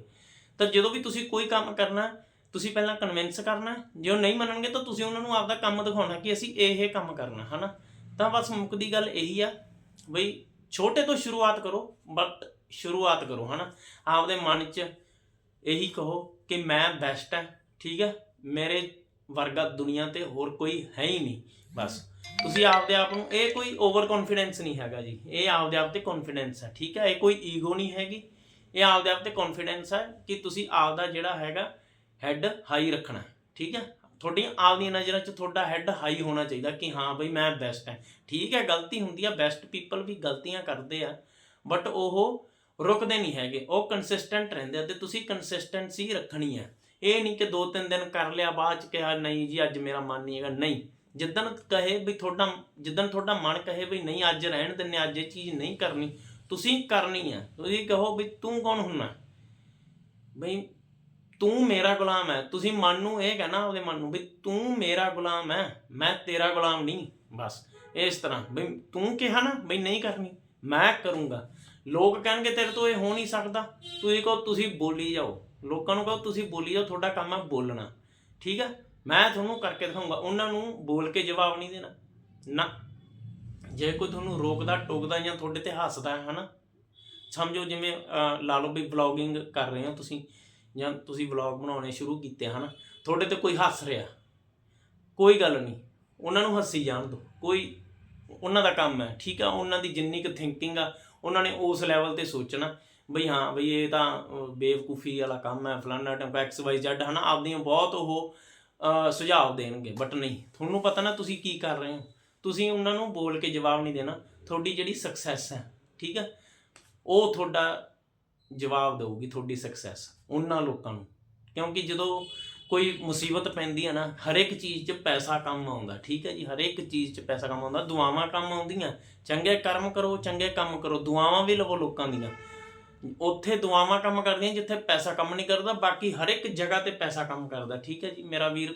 ਤਾਂ ਜਦੋਂ ਵੀ ਤੁਸੀਂ ਕੋਈ ਕੰਮ ਕਰਨਾ, ਤੁਸੀਂ ਪਹਿਲਾਂ ਕਨਵਿੰਸ ਕਰਨਾ, ਜੇ ਉਹ ਨਹੀਂ ਮੰਨਣਗੇ ਤਾਂ ਤੁਸੀਂ ਉਹਨਾਂ ਨੂੰ ਆਪਦਾ ਕੰਮ ਦਿਖਾਉਣਾ ਕਿ ਅਸੀਂ ਇਹ ਇਹ ਕੰਮ ਕਰਨਾ, ਹਨਾ? ਤਾਂ ਬਸ ਮੁੱਕਦੀ ਗੱਲ ਇਹੀ ਆ, ਬਈ ਛੋਟੇ ਤੋਂ ਸ਼ੁਰੂਆਤ ਕਰੋ ਬਟ ਸ਼ੁਰੂਆਤ ਕਰੋ, ਹਨਾ? ਆਪਦੇ ਮਨ 'ਚ ਇਹੀ ਕਹੋ ਕਿ ਮੈਂ ਬੈਸਟ ਹੈ ਠੀਕ ਹੈ ਮੇਰੇ ਵਰਗਾ ਦੁਨੀਆ ਤੇ ਹੋਰ ਕੋਈ ਹੈ ਹੀ ਨਹੀਂ, ਬਸ। ਤੁਸੀਂ ਆਪਦੇ ਆਪ ਨੂੰ, ਇਹ ਕੋਈ ਓਵਰ ਕੌਨਫੀਡੈਂਸ ਨਹੀਂ ਹੈਗਾ ਜੀ। ਇਹ ਆਪਦੇ ਆਪ ਤੇ ਕੌਨਫੀਡੈਂਸ ਹੈ, ਠੀਕ ਹੈ? ਇਹ ਕੋਈ ਈਗੋ ਨਹੀਂ ਹੈਗੀ। ਇਹ ਆਪਦੇ ਆਪ ਤੇ ਕੌਨਫੀਡੈਂਸ ਹੈ ਕਿ ਤੁਸੀਂ ਆਪਦਾ ਜਿਹੜਾ ਹੈਗਾ ਹੈੱਡ ਹਾਈ ਰੱਖਣਾ ਠੀਕ ਹੈ? ਤੁਹਾਡੀਆਂ, ਆਪਦੀਆਂ ਨਜ਼ਰਾਂ 'ਚ ਤੁਹਾਡਾ ਹੈੱਡ ਹਾਈ ਹੋਣਾ ਚਾਹੀਦਾ ਕਿ ਹਾਂ ਬਈ ਮੈਂ ਬੈਸਟ ਹਾਂ। ਠੀਕ ਹੈ, ਗਲਤੀ ਹੁੰਦੀ ਆ ਬੈਸਟ ਪੀਪਲ ਵੀ ਗਲਤੀਆਂ ਕਰਦੇ ਆ ਬਟ ਉਹ ਰੁਕਦੇ ਨਹੀਂ ਹੈਗੇ। ਉਹ ਕੰਸਿਸਟੈਂਟ ਰਹਿੰਦੇ ਆ ਤੇ ਤੁਸੀਂ ਕੰਸਿਸਟੈਂਸੀ ਰੱਖਣੀ ਹੈ। ਇਹ ਨਹੀਂ ਕਿ ਦੋ ਤਿੰਨ ਦਿਨ ਕਰ ਲਿਆ, ਬਾਅਦ ਚ ਕਿਹਾ, ਨਹੀਂ ਜੀ, ਅੱਜ ਮੇਰਾ ਮਨ ਨਹੀਂ ਹੈਗਾ। ਨਹੀਂ। ਜਿੱਦਣ ਕਹੇ ਵੀ ਤੁਹਾਡਾ, ਜਿੱਦਣ ਤੁਹਾਡਾ ਮਨ ਕਹੇ ਵੀ ਨਹੀਂ, ਅੱਜ ਰਹਿਣ ਦਿੰਨੇ ਅੱਜ ਇਹ ਚੀਜ਼ ਨਹੀਂ ਕਰਨੀ, ਤੁਸੀਂ ਕਰਨੀ ਹੈ ਤੁਸੀਂ ਕਹੋ ਵੀ ਤੂੰ ਕੌਣ ਹੁੰਨਾ? ਬਈ ਤੂੰ ਮੇਰਾ ਗੁਲਾਮ ਹੈ ਤੁਸੀਂ ਮਨ ਨੂੰ ਇਹ ਕਹਿਣਾ ਉਹਦੇ ਮਨ ਨੂੰ ਵੀ ਤੂੰ ਮੇਰਾ ਗੁਲਾਮ ਹੈ ਮੈਂ ਤੇਰਾ ਗੁਲਾਮ ਨਹੀਂ। ਬਸ, ਇਸ ਤਰ੍ਹਾਂ। ਬਈ ਤੂੰ ਕਿਹਾ ਨਾ ਬਈ ਨਹੀਂ ਕਰਨੀ, ਮੈਂ ਕਰੂੰਗਾ। ਲੋਕ ਕਹਿਣਗੇ ਤੇਰੇ ਤੋਂ ਇਹ ਹੋ ਨਹੀਂ ਸਕਦਾ। ਤੁਸੀਂ ਕਹੋ ਤੁਸੀਂ ਬੋਲੀ ਜਾਓ। ਲੋਕਾਂ ਨੂੰ ਕਹੋ ਤੁਸੀਂ ਬੋਲੀ ਜਾਓ, ਤੁਹਾਡਾ ਕੰਮ ਹੈ ਬੋਲਣਾ। ਠੀਕ ਹੈ ਮੈਂ ਤੁਹਾਨੂੰ ਕਰਕੇ ਦਿਖਾਊਂਗਾ ਉਹਨਾਂ ਨੂੰ ਬੋਲ ਕੇ ਜਵਾਬ ਨਹੀਂ ਦੇਣਾ। ਨਾ, ਜੇ ਕੋਈ ਤੁਹਾਨੂੰ ਰੋਕਦਾ, ਟੋਕਦਾ ਜਾਂ ਤੁਹਾਡੇ ਤੇ ਹੱਸਦਾ ਹੈ, ਹਨਾ? ਸਮਝੋ ਜਿਵੇਂ ਲਾ ਲਓ ਵੀ ਵਲੌਗਿੰਗ ਕਰ ਰਹੇ ਹੋ ਤੁਸੀਂ, ਜਾਂ ਤੁਸੀਂ ਵਲੌਗ ਬਣਾਉਣੇ ਸ਼ੁਰੂ ਕੀਤੇ, ਹਨ? ਤੁਹਾਡੇ ਤੇ ਕੋਈ ਹੱਸ ਰਿਹਾ। ਕੋਈ ਗੱਲ ਨਹੀਂ। ਉਹਨਾਂ ਨੂੰ ਹੱਸੀ ਜਾਣ ਦਿਓ। ਕੋਈ, ਉਹਨਾਂ ਦਾ ਕੰਮ ਹੈ, ਠੀਕ ਆ? ਉਹਨਾਂ ਦੀ ਜਿੰਨੀ ਕੁ ਥਿੰਕਿੰਗ ਆ, ਉਹਨਾਂ ਨੇ ਉਸ ਲੈਵਲ ਤੇ ਸੋਚਣਾ। ਬਈ ਹਾਂ, ਬਈ ਇਹ ਤਾਂ ਬੇਵਕੂਫੀ ਵਾਲਾ ਕੰਮ ਹੈ, ਫਲਾਨਾ ਟੈਂਪ ਐਕਸ ਵਾਈ ਜ਼ੈਡ ਹਨਾ? ਆਪਦੀਆਂ ਬਹੁਤ ਉਹ ਸੁਝਾਅ ਦੇਣਗੇ ਬਟ ਨਹੀਂ। ਤੁਹਾਨੂੰ ਪਤਾ ਨਾ ਤੁਸੀਂ ਕੀ ਕਰ ਰਹੇ ਹੋ। ਤੁਸੀਂ ਉਹਨਾਂ ਨੂੰ ਬੋਲ ਕੇ ਜਵਾਬ ਨਹੀਂ ਦੇਣਾ। ਤੁਹਾਡੀ ਜਿਹੜੀ ਸਕਸੈਸ ਹੈ, ਠੀਕ ਹੈ? ਉਹ ਤੁਹਾਡਾ ਜਵਾਬ ਦੇਊਗੀ ਤੁਹਾਡੀ ਸਕਸੈਸ ਉਹਨਾਂ ਲੋਕਾਂ ਨੂੰ। ਕਿਉਂਕਿ ਜਦੋਂ ਕੋਈ ਮੁਸੀਬਤ ਪੈਂਦੀ ਹੈ ਨਾ ਹਰ ਇੱਕ ਚੀਜ਼ 'ਚ ਪੈਸਾ ਕੰਮ ਆਉਂਦਾ, ਠੀਕ ਹੈ ਜੀ? ਹਰ ਇੱਕ ਚੀਜ਼ 'ਚ ਪੈਸਾ ਕੰਮ ਆਉਂਦਾ, ਦੁਆਵਾਂ ਕੰਮ ਆਉਂਦੀਆਂ। ਚੰਗੇ ਕਰਮ ਕਰੋ, ਚੰਗੇ ਕੰਮ ਕਰੋ, ਦੁਆਵਾਂ ਵੀ ਲਵੋ ਲੋਕਾਂ ਦੀਆਂ। ਉੱਥੇ ਦੁਆਵਾਂ ਕੰਮ ਕਰਦੀਆਂ ਜਿੱਥੇ ਪੈਸਾ ਕੰਮ ਨਹੀਂ ਕਰਦਾ, ਬਾਕੀ ਹਰ ਇੱਕ ਜਗ੍ਹਾ ਤੇ ਪੈਸਾ ਕੰਮ ਕਰਦਾ। ਠੀਕ ਹੈ ਜੀ? ਮੇਰਾ ਵੀਰ,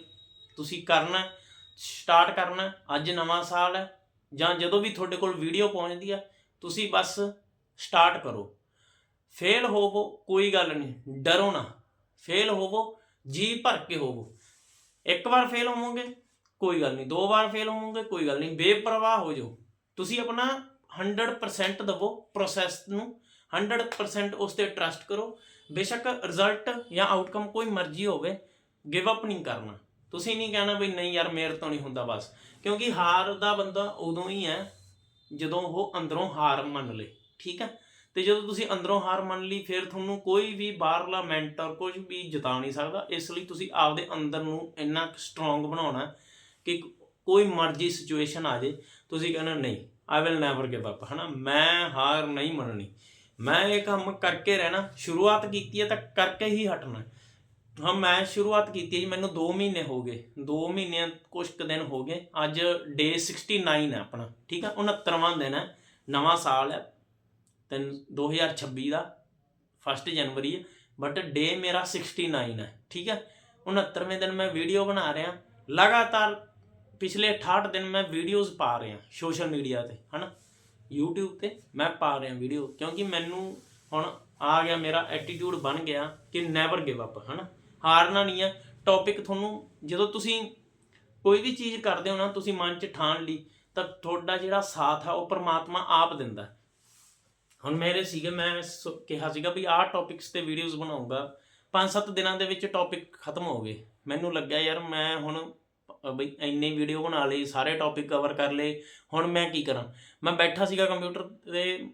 ਤੁਸੀਂ ਕਰਨਾ ਸਟਾਰਟ ਕਰਨਾ, ਅੱਜ ਨਵਾਂ ਸਾਲ ਹੈ, ਜਾਂ ਜਦੋਂ ਵੀ ਤੁਹਾਡੇ ਕੋਲ ਵੀਡੀਓ ਪਹੁੰਚਦੀ ਆ, ਤੁਸੀਂ ਬਸ ਸਟਾਰਟ ਕਰੋ। ਫੇਲ ਹੋਵੋ, ਕੋਈ ਗੱਲ ਨਹੀਂ, ਡਰੋ ਨਾ। ਫੇਲ ਹੋਵੋ, ਜੀ ਭਰ ਕੇ ਹੋਵੋ। ਇੱਕ ਵਾਰ ਫੇਲ ਹੋਵੋਗੇ, ਕੋਈ ਗੱਲ ਨਹੀਂ। ਦੋ ਵਾਰ ਫੇਲ ਹੋਵੋਗੇ, ਕੋਈ ਗੱਲ ਨਹੀਂ। ਬੇਪਰਵਾਹ ਹੋ ਜਾਓ। ਤੁਸੀਂ ਆਪਣਾ 100% ਦਵੋ ਪ੍ਰੋਸੈਸ ਨੂੰ। 100% ਉਸ ਤੇ ਟਰਸਟ ਕਰੋ। ਬੇਸ਼ੱਕ ਰਿਜ਼ਲਟ ਜਾਂ ਆਊਟਕਮ ਕੋਈ ਮਰਜ਼ੀ ਹੋਵੇ ਗਿਵ ਅਪ ਨਹੀਂ ਕਰਨਾ। ਤੁਸੀਂ ਨਹੀਂ ਕਹਿਣਾ ਵੀ ਨਹੀਂ ਯਾਰ, ਮੇਰੇ ਤੋਂ ਨਹੀਂ ਹੁੰਦਾ ਬਸ। ਕਿਉਂਕਿ ਹਾਰ ਦਾ ਬੰਦਾ ਉਦੋਂ ਹੀ ਹੈ, ਜਦੋਂ ਉਹ ਅੰਦਰੋਂ ਹਾਰ ਮੰਨ ਲੇ, ਠੀਕ ਹੈ? ਤੇ ਜਦੋਂ ਤੁਸੀਂ ਅੰਦਰੋਂ ਹਾਰ ਮੰਨ ਲਈ, ਫਿਰ ਤੁਹਾਨੂੰ ਕੋਈ ਵੀ ਬਾਹਰਲਾ ਮੈਂਟਰ ਕੁਝ ਵੀ ਜਿਤਾ ਨਹੀਂ ਸਕਦਾ। ਇਸ ਲਈ ਤੁਸੀਂ ਆਪਦੇ ਅੰਦਰ ਨੂੰ ਇੰਨਾ ਸਟਰੋਂਗ ਬਣਾਉਣਾ ਕਿ ਕੋਈ ਮਰਜ਼ੀ ਸਿਚੁਏਸ਼ਨ ਆ ਜੇ ਤੁਸੀਂ ਕਹਿਣਾ ਨਹੀਂ I will never give up ਹਨਾ? ਮੈਂ ਹਾਰ ਨਹੀਂ ਮੰਨਣੀ। ਮੈਂ ਇਹ ਕੰਮ ਕਰਕੇ ਰਹਿਣਾ, ਸ਼ੁਰੂਆਤ ਕੀਤੀ ਹੈ ਤਾਂ ਕਰਕੇ ਹੀ ਹਟਣਾ। ਹਾਂ, ਮੈਂ ਸ਼ੁਰੂਆਤ ਕੀਤੀ ਹੈ ਜੀ, ਮੈਨੂੰ 2 ਮਹੀਨੇ ਹੋ ਗਏ। 2 ਮਹੀਨਿਆਂ ਕੁਝ ਕੁ ਦਿਨ ਹੋ ਗਏ। ਅੱਜ ਡੇ 69 ਹੈ ਆਪਣਾ, ਠੀਕ ਹੈ 69ਵਾਂ ਦਿਨ ਹੈ, ਨਵਾਂ ਸਾਲ ਹੈ। ਤੇ 2026 ਦਾ 1 ਜਨਵਰੀ ਹੈ ਬਟ ਡੇ ਮੇਰਾ 69 ਹੈ, ਠੀਕ ਹੈ 69ਵੇਂ ਦਿਨ ਮੈਂ ਵੀਡੀਓ ਬਣਾ ਰਿਹਾ। ਲਗਾਤਾਰ ਪਿਛਲੇ 68 ਦਿਨ ਮੈਂ ਵੀਡੀਓਜ਼ ਪਾ ਰਿਹਾ ਸੋਸ਼ਲ ਮੀਡੀਆ ਤੇ, ਹਨਾ? YouTube ਤੇ ਮੈਂ ਪਾ ਰਿਹਾ ਵੀਡੀਓ ਕਿਉਂਕਿ ਮੈਨੂੰ ਹੁਣ ਆ ਗਿਆ ਮੇਰਾ ਐਟੀਟਿਊਡ ਬਣ ਗਿਆ ਕਿ ਨੈਵਰ ਗਿਵ ਅਪ ਹਨਾ? ਹਾਰਨਾ ਨਹੀਂ ਹੈ ਟੌਪਿਕ ਤੁਹਾਨੂੰ ਜਦੋਂ ਤੁਸੀਂ ਕੋਈ ਵੀ ਚੀਜ਼ ਕਰਦੇ ਹੋ ਨਾ, ਤੁਸੀਂ ਮਨ 'ਚ ਠਾਣ ਲਈ, ਤਾਂ ਤੁਹਾਡਾ ਜਿਹੜਾ ਸਾਥ ਆ, ਉਹ ਪ੍ਰਮਾਤਮਾ ਆਪ ਦਿੰਦਾ। ਹੁਣ ਮੇਰੇ ਸੀਗੇ, ਮੈਂ ਸ- ਕਿਹਾ ਸੀਗਾ ਵੀ ਆਹ ਟੌਪਿਕਸ ਤੇ ਵੀਡੀਓਜ਼ ਬਣਾਉਂਗਾ 5-7 ਦਿਨਾਂ ਦੇ ਵਿੱਚ ਟੌਪਿਕ ਖਤਮ ਹੋ ਗਏ। ਮੈਨੂੰ ਲੱਗਿਆ ਯਾਰ, ਮੈਂ ਹੁਣ ਬਈ ਇੰਨੇ ਵੀਡੀਓ ਬਣਾ ਲਈ ਸਾਰੇ ਟੌਪਿਕ ਕਵਰ ਕਰ ਲਏ, ਹੁਣ ਮੈਂ ਕੀ ਕਰਾਂ? ਮੈਂ ਬੈਠਾ ਸੀਗਾ ਕੰਪਿਊਟਰ ਤੇ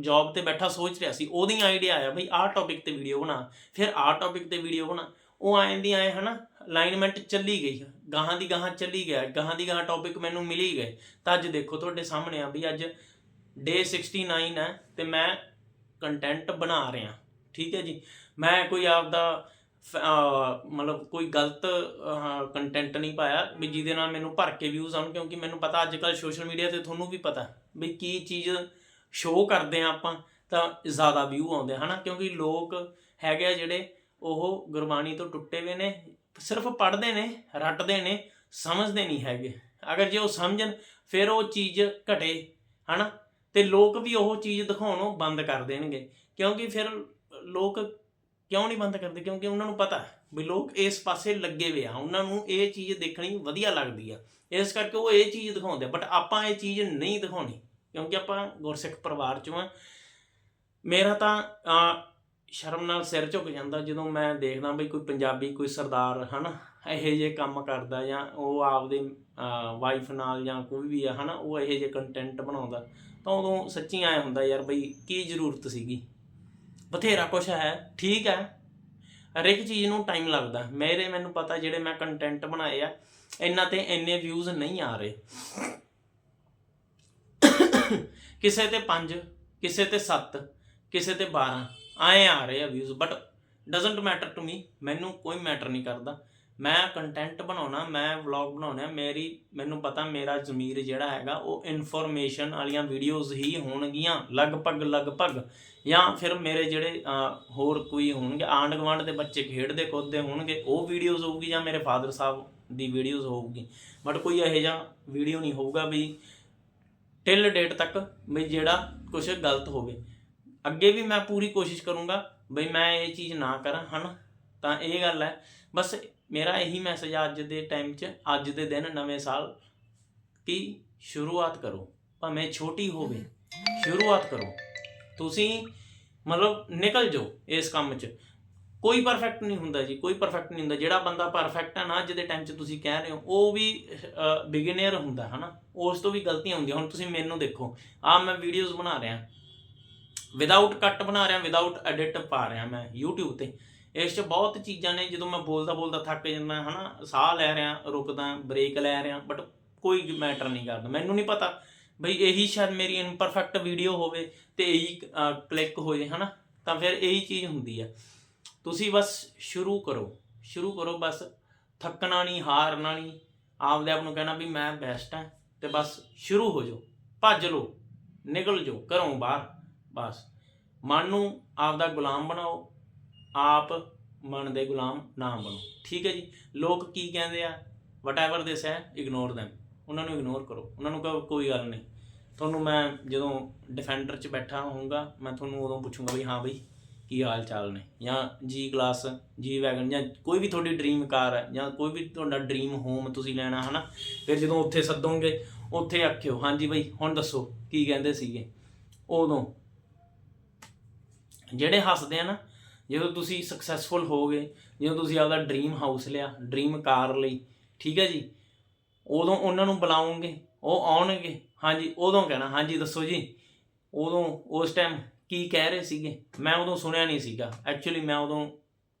ਜੌਬ ਤੇ ਬੈਠਾ ਸੋਚ ਰਿਹਾ ਸੀ, ਉਹਦੀ ਆਈਡੀਆ ਆਇਆ ਬਈ ਆਹ ਟੌਪਿਕ ਤੇ ਵੀਡੀਓ ਬਣਾ, ਫਿਰ ਆਹ ਟੌਪਿਕ ਤੇ ਵੀਡੀਓ ਬਣਾ, ਉਹ ਆਏ ਦੀ ਆਏ ਹਨਾ ਅਲਾਈਨਮੈਂਟ ਚੱਲੀ ਗਈ, ਗਾਹਾਂ ਦੀ ਗਾਹਾਂ ਚੱਲੀ ਗਿਆ, ਗਾਹਾਂ ਦੀ ਗਾਹਾਂ ਟੌਪਿਕ ਮੈਨੂੰ ਮਿਲੀ ਗਏ। ਤਾਂ ਅੱਜ ਦੇਖੋ ਤੁਹਾਡੇ ਸਾਹਮਣੇ ਆ ਵੀ ਅੱਜ ਡੇ 69 ਹੈ ਤੇ ਮੈਂ ਕੰਟੈਂਟ ਬਣਾ ਰਿਹਾ, ਠੀਕ ਹੈ ਜੀ। ਮੈਂ ਕੋਈ ਆਪਦਾ ਫ- ਮਤਲਬ ਕੋਈ ਗਲਤ ਕੰਟੈਂਟ ਨਹੀਂ ਪਾਇਆ, ਵੀ ਜਿਹਦੇ ਨਾਲ ਮੈਨੂੰ ਭਰ ਕੇ ਵਿਊਜ਼ ਆਉਣ, ਕਿਉਂਕਿ ਮੈਨੂੰ ਪਤਾ ਅੱਜ ਕੱਲ ਸੋਸ਼ਲ ਮੀਡੀਆ ਤੇ ਤੁਹਾਨੂੰ ਵੀ ਪਤਾ ਵੀ ਕੀ ਚੀਜ਼ ਸ਼ੋਅ ਕਰਦੇ ਆ ਆਪਾਂ, ਤਾਂ ਜ਼ਿਆਦਾ ਵਿਊ ਆਉਂਦੇ, ਹਨਾ? ਕਿਉਂਕਿ ਲੋਕ ਹੈਗੇ ਆ ਜਿਹੜੇ, ਉਹ ਗੁਰਬਾਣੀ ਤੋਂ ਟੁੱਟੇ ਹੋਏ ਨੇ, ਸਿਰਫ ਪੜ੍ਹਦੇ ਨੇ, ਰੱਟਦੇ ਨੇ, ਸਮਝਦੇ ਨਹੀਂ ਹੈਗੇ। ਅਗਰ ਜੇ ਉਹ ਸਮਝਣ, ਫਿਰ ਉਹ ਚੀਜ਼ ਘਟੇ, ਹਨਾ? ਤੇ ਲੋਕ ਵੀ ਉਹ ਚੀਜ਼ ਦਿਖਾਉਣੋਂ ਬੰਦ ਕਰ ਦੇਣਗੇ। ਕਿਉਂਕਿ ਫਿਰ ਲੋਕ ਕਿਉਂ ਨਹੀਂ ਬੰਦ ਕਰਦੇ? ਕਿਉਂਕਿ ਉਹਨਾਂ ਨੂੰ ਪਤਾ ਵੀ ਲੋਕ ਇਸ ਪਾਸੇ ਲੱਗੇ ਹੋਏ ਆ। ਉਹਨਾਂ ਨੂੰ ਇਹ ਚੀਜ਼ ਦੇਖਣੀ ਵਧੀਆ ਲੱਗਦੀ ਆ। ਇਸ ਕਰਕੇ ਉਹ ਇਹ ਚੀਜ਼ ਦਿਖਾਉਂਦੇ ਬਟ ਆਪਾਂ ਇਹ ਚੀਜ਼ ਨਹੀਂ ਦਿਖਾਉਣੀ, ਕਿਉਂਕਿ ਆਪਾਂ ਗੁਰਸਿੱਖ ਪਰਿਵਾਰ ਚੋਂ ਆ। ਮੇਰਾ ਤਾਂ ਸ਼ਰਮ ਨਾਲ ਸਿਰ ਝੁਕ ਜਾਂਦਾ ਜਦੋਂ ਮੈਂ ਦੇਖਦਾ ਵੀ ਕੋਈ ਪੰਜਾਬੀ, ਕੋਈ ਸਰਦਾਰ, ਹਨਾ, ਇਹੋ ਜਿਹੇ ਕੰਮ ਕਰਦਾ ਜਾਂ ਉਹ ਆਪਦੇ ਵਾਈਫ ਨਾਲ ਜਾਂ ਕੋਈ ਵੀ ਆ, ਹਨਾ, ਉਹ ਇਹੋ ਜਿਹੇ ਕੰਟੈਂਟ ਬਣਾਉਂਦਾ ਤਾਂ ਉਦੋਂ ਸੱਚੀ ਆਇਆ ਹੁੰਦਾ ਯਾਰ ਬਈ ਕੀ ਜ਼ਰੂਰਤ ਸੀਗੀ? ਬਥੇਰਾ ਕੁਛ ਹੈ, ਠੀਕ ਹੈ। ਹਰ ਇੱਕ ਚੀਜ਼ ਨੂੰ ਟਾਈਮ ਲੱਗਦਾ। ਮੇਰੇ, ਮੈਨੂੰ ਪਤਾ ਜਿਹੜੇ ਮੈਂ ਕੰਟੈਂਟ ਬਣਾਏ ਆ, ਇਹਨਾਂ ਤੇ ਇੰਨੇ ਵਿਊਜ਼ ਨਹੀਂ ਆ ਰਹੇ। ਕਿਸੇ ਤੇ 5 ਕਿਸੇ ਤੇ 7 ਕਿਸੇ ਤੇ 12 ਆਏ ਆ ਰਹੇ ਆ views but doesn't matter to me ਮੈਨੂੰ ਕੋਈ ਮੈਟਰ ਨਹੀਂ ਕਰਦਾ। ਮੈਂ ਕੰਟੈਂਟ ਬਣਾਉਣਾ, ਮੈਂ ਵਲੌਗ ਬਣਾਉਣਾ, ਮੇਰੀ, ਮੈਨੂੰ ਪਤਾ ਮੇਰਾ ਜ਼ਮੀਰ ਜਿਹੜਾ ਹੈਗਾ, ਉਹ ਇਨਫੋਰਮੇਸ਼ਨ ਵਾਲੀਆਂ ਵੀਡੀਓਜ਼ ਹੀ ਹੋਣਗੀਆਂ, ਲਗਭਗ ਲਗਭਗ। ਜਾਂ ਫਿਰ ਮੇਰੇ ਜਿਹੜੇ ਹੋਰ ਕੋਈ ਹੋਣਗੇ ਆਂਡ ਗਵਾਂਡ ਦੇ ਬੱਚੇ ਖੇਡਦੇ ਕੁੱਦਦੇ ਹੋਣਗੇ, ਉਹ ਵੀਡੀਓਜ਼ ਹੋਊਗੀ ਜਾਂ ਮੇਰੇ ਫਾਦਰ ਸਾਹਿਬ ਦੀ ਵੀਡੀਓਜ਼ ਹੋਊਗੀ। ਬਟ ਕੋਈ ਇਹੋ ਜਿਹਾ ਵੀਡੀਓ ਨਹੀਂ ਹੋਊਗਾ ਵੀ ਟਿਲ ਡੇਟ ਤੱਕ ਵੀ ਜਿਹੜਾ ਕੁਝ ਗਲਤ ਹੋਵੇ। ਅੱਗੇ ਵੀ ਮੈਂ ਪੂਰੀ ਕੋਸ਼ਿਸ਼ ਕਰੂੰਗਾ ਬਈ ਮੈਂ ਇਹ ਚੀਜ਼ ਨਾ ਕਰਾਂ, ਹਨਾ? ਤਾਂ ਇਹ ਗੱਲ ਹੈ। ਬਸ ਮੇਰਾ ਇਹੀ ਮੈਸੇਜ ਆ ਅੱਜ ਦੇ ਟਾਈਮ 'ਚ, ਅੱਜ ਦੇ ਦਿਨ, ਨਵੇਂ ਸਾਲ, ਕਿ ਸ਼ੁਰੂਆਤ ਕਰੋ, ਭਾਵੇਂ ਛੋਟੀ ਹੋਵੇ। ਸ਼ੁਰੂਆਤ ਕਰੋ। ਤੁਸੀਂ ਮਤਲਬ ਨਿਕਲ ਜਾਓ ਇਸ ਕੰਮ 'ਚ। ਕੋਈ ਪਰਫੈਕਟ ਨਹੀਂ ਹੁੰਦਾ ਜੀ, ਕੋਈ ਪਰਫੈਕਟ ਨਹੀਂ ਹੁੰਦਾ। ਜਿਹੜਾ ਬੰਦਾ ਪਰਫੈਕਟ ਹੈ ਨਾ, ਅੱਜ ਦੇ ਟਾਈਮ 'ਚ ਤੁਸੀਂ ਕਹਿ ਰਹੇ ਹੋ, ਉਹ ਵੀ ਬਿਗਨਰ ਹੁੰਦਾ, ਹਨਾ? ਉਸ ਤੋਂ ਵੀ ਗਲਤੀਆਂ ਹੁੰਦੀਆਂ। ਹੁਣ ਤੁਸੀਂ ਮੈਨੂੰ ਦੇਖੋ ਆ ਮੈਂ ਵੀਡੀਓਜ਼ ਬਣਾ ਰਿਹਾ। ਵਿਦਆਊਟ ਕੱਟ ਬਣਾ ਰਿਹਾ ਵਿਦਆਊਟ ਐਡਿਟ ਪਾ ਰਿਹਾ ਮੈਂ YouTube ਤੇ। ਇਸ 'ਚ ਬਹੁਤ ਚੀਜ਼ਾਂ ਨੇ, ਜਦੋਂ ਮੈਂ ਬੋਲਦਾ ਬੋਲਦਾ ਥੱਕ ਜਾਂਦਾ, ਹਨਾ, ਸਾਹ ਲੈ ਰਿਹਾ, ਰੁਕਦਾ ਬ੍ਰੇਕ ਲੈ ਰਿਹਾ ਬਟ ਕੋਈ ਮੈਟਰ ਨਹੀਂ ਕਰਦਾ। ਮੈਨੂੰ ਨਹੀਂ ਪਤਾ ਬਈ ਇਹੀ ਸ਼ਾਇਦ ਮੇਰੀ ਇਨਪਰਫੈਕਟ ਵੀਡੀਓ ਹੋਵੇ ਤੇ ਇਹੀ ਕਲਿੱਕ ਹੋ ਜੇ, ਹਨਾ, ਤਾਂ ਫਿਰ ਇਹੀ ਚੀਜ਼ ਹੁੰਦੀ ਆ। ਤੁਸੀਂ ਬਸ ਸ਼ੁਰੂ ਕਰੋ ਸ਼ੁਰੂ ਕਰੋ ਬਸ, ਥੱਕਣਾ ਨਹੀਂ, ਹਾਰਨਾ ਨਹੀਂ, ਆਪਦੇ ਆਪ ਨੂੰ ਕਹਿਣਾ ਵੀ ਮੈਂ ਬੈਸਟ ਹਾਂ ਤੇ ਬਸ ਸ਼ੁਰੂ ਹੋ ਜਾਓ, ਭੱਜ ਲਓ, ਨਿਕਲ ਜਾਓ, ਘਰੋਂ ਬਾਹਰ, ਬਸ। ਮਨ ਨੂੰ ਆਪਦਾ ਗੁਲਾਮ ਬਣਾਓ ਆਪ ਮਨ ਦੇ ਗੁਲਾਮ ਨਾ ਬਣੋ। ਠੀਕ ਹੈ ਜੀ? ਲੋਕ ਕੀ ਕਹਿੰਦੇ ਆ? ਵਟਐਵਰ ਦਿਸ ਹੈ ਇਗਨੋਰ them ਉਹਨਾਂ ਨੂੰ ਇਗਨੋਰ ਕਰੋ। ਉਹਨਾਂ ਨੂੰ ਕਹੋ, ਕੋਈ ਗੱਲ ਨਹੀਂ। ਤੁਹਾਨੂੰ ਮੈਂ ਜਦੋਂ ਡਿਫੈਂਡਰ 'ਚ ਬੈਠਾ ਹੋਊਂਗਾ, ਮੈਂ ਤੁਹਾਨੂੰ ਉਦੋਂ ਪੁੱਛੂੰਗਾ ਵੀ ਹਾਂ ਬਈ, ਕੀ ਹਾਲ ਚਾਲ ਨੇ? ਜਾਂ ਜੀ ਕਲਾਸ ਜੀ ਵੈਗਨ ਜਾਂ ਕੋਈ ਵੀ ਤੁਹਾਡੀ ਡ੍ਰੀਮ ਕਾਰ ਹੈ, ਜਾਂ ਕੋਈ ਵੀ ਤੁਹਾਡਾ ਡ੍ਰੀਮ ਹੋਮ ਤੁਸੀਂ ਲੈਣਾ, ਹਨਾ? ਫਿਰ ਜਦੋਂ ਉੱਥੇ ਸੱਦੋਗੇ, ਉੱਥੇ ਆਖਿਓ, ਹਾਂਜੀ ਬਈ, ਹੁਣ ਦੱਸੋ, ਕੀ ਕਹਿੰਦੇ ਸੀਗੇ? ਉਦੋਂ ਜਿਹੜੇ ਹੱਸਦੇ ਆ ਨਾ ਜਦੋਂ ਤੁਸੀਂ ਸਕਸੈਸਫੁਲ ਹੋਗੇ ਜਦੋਂ ਤੁਸੀਂ ਆਪਦਾ ਡ੍ਰੀਮ ਹਾਊਸ ਲਿਆ ਡ੍ਰੀਮ ਕਾਰ ਲਈ, ਠੀਕ ਹੈ ਜੀ? ਉਦੋਂ ਉਹਨਾਂ ਨੂੰ ਬੁਲਾਉਂਗੇ ਉਹ ਆਉਣਗੇ। ਹਾਂਜੀ, ਉਦੋਂ ਕਹਿਣਾ, ਹਾਂਜੀ, ਦੱਸੋ ਜੀ। ਉਦੋਂ, ਉਸ ਟਾਈਮ ਕੀ ਕਹਿ ਰਹੇ ਸੀਗੇ? ਮੈਂ ਉਦੋਂ ਸੁਣਿਆ ਨਹੀਂ ਸੀਗਾ। ਐਕਚੁਅਲੀ ਮੈਂ ਉਦੋਂ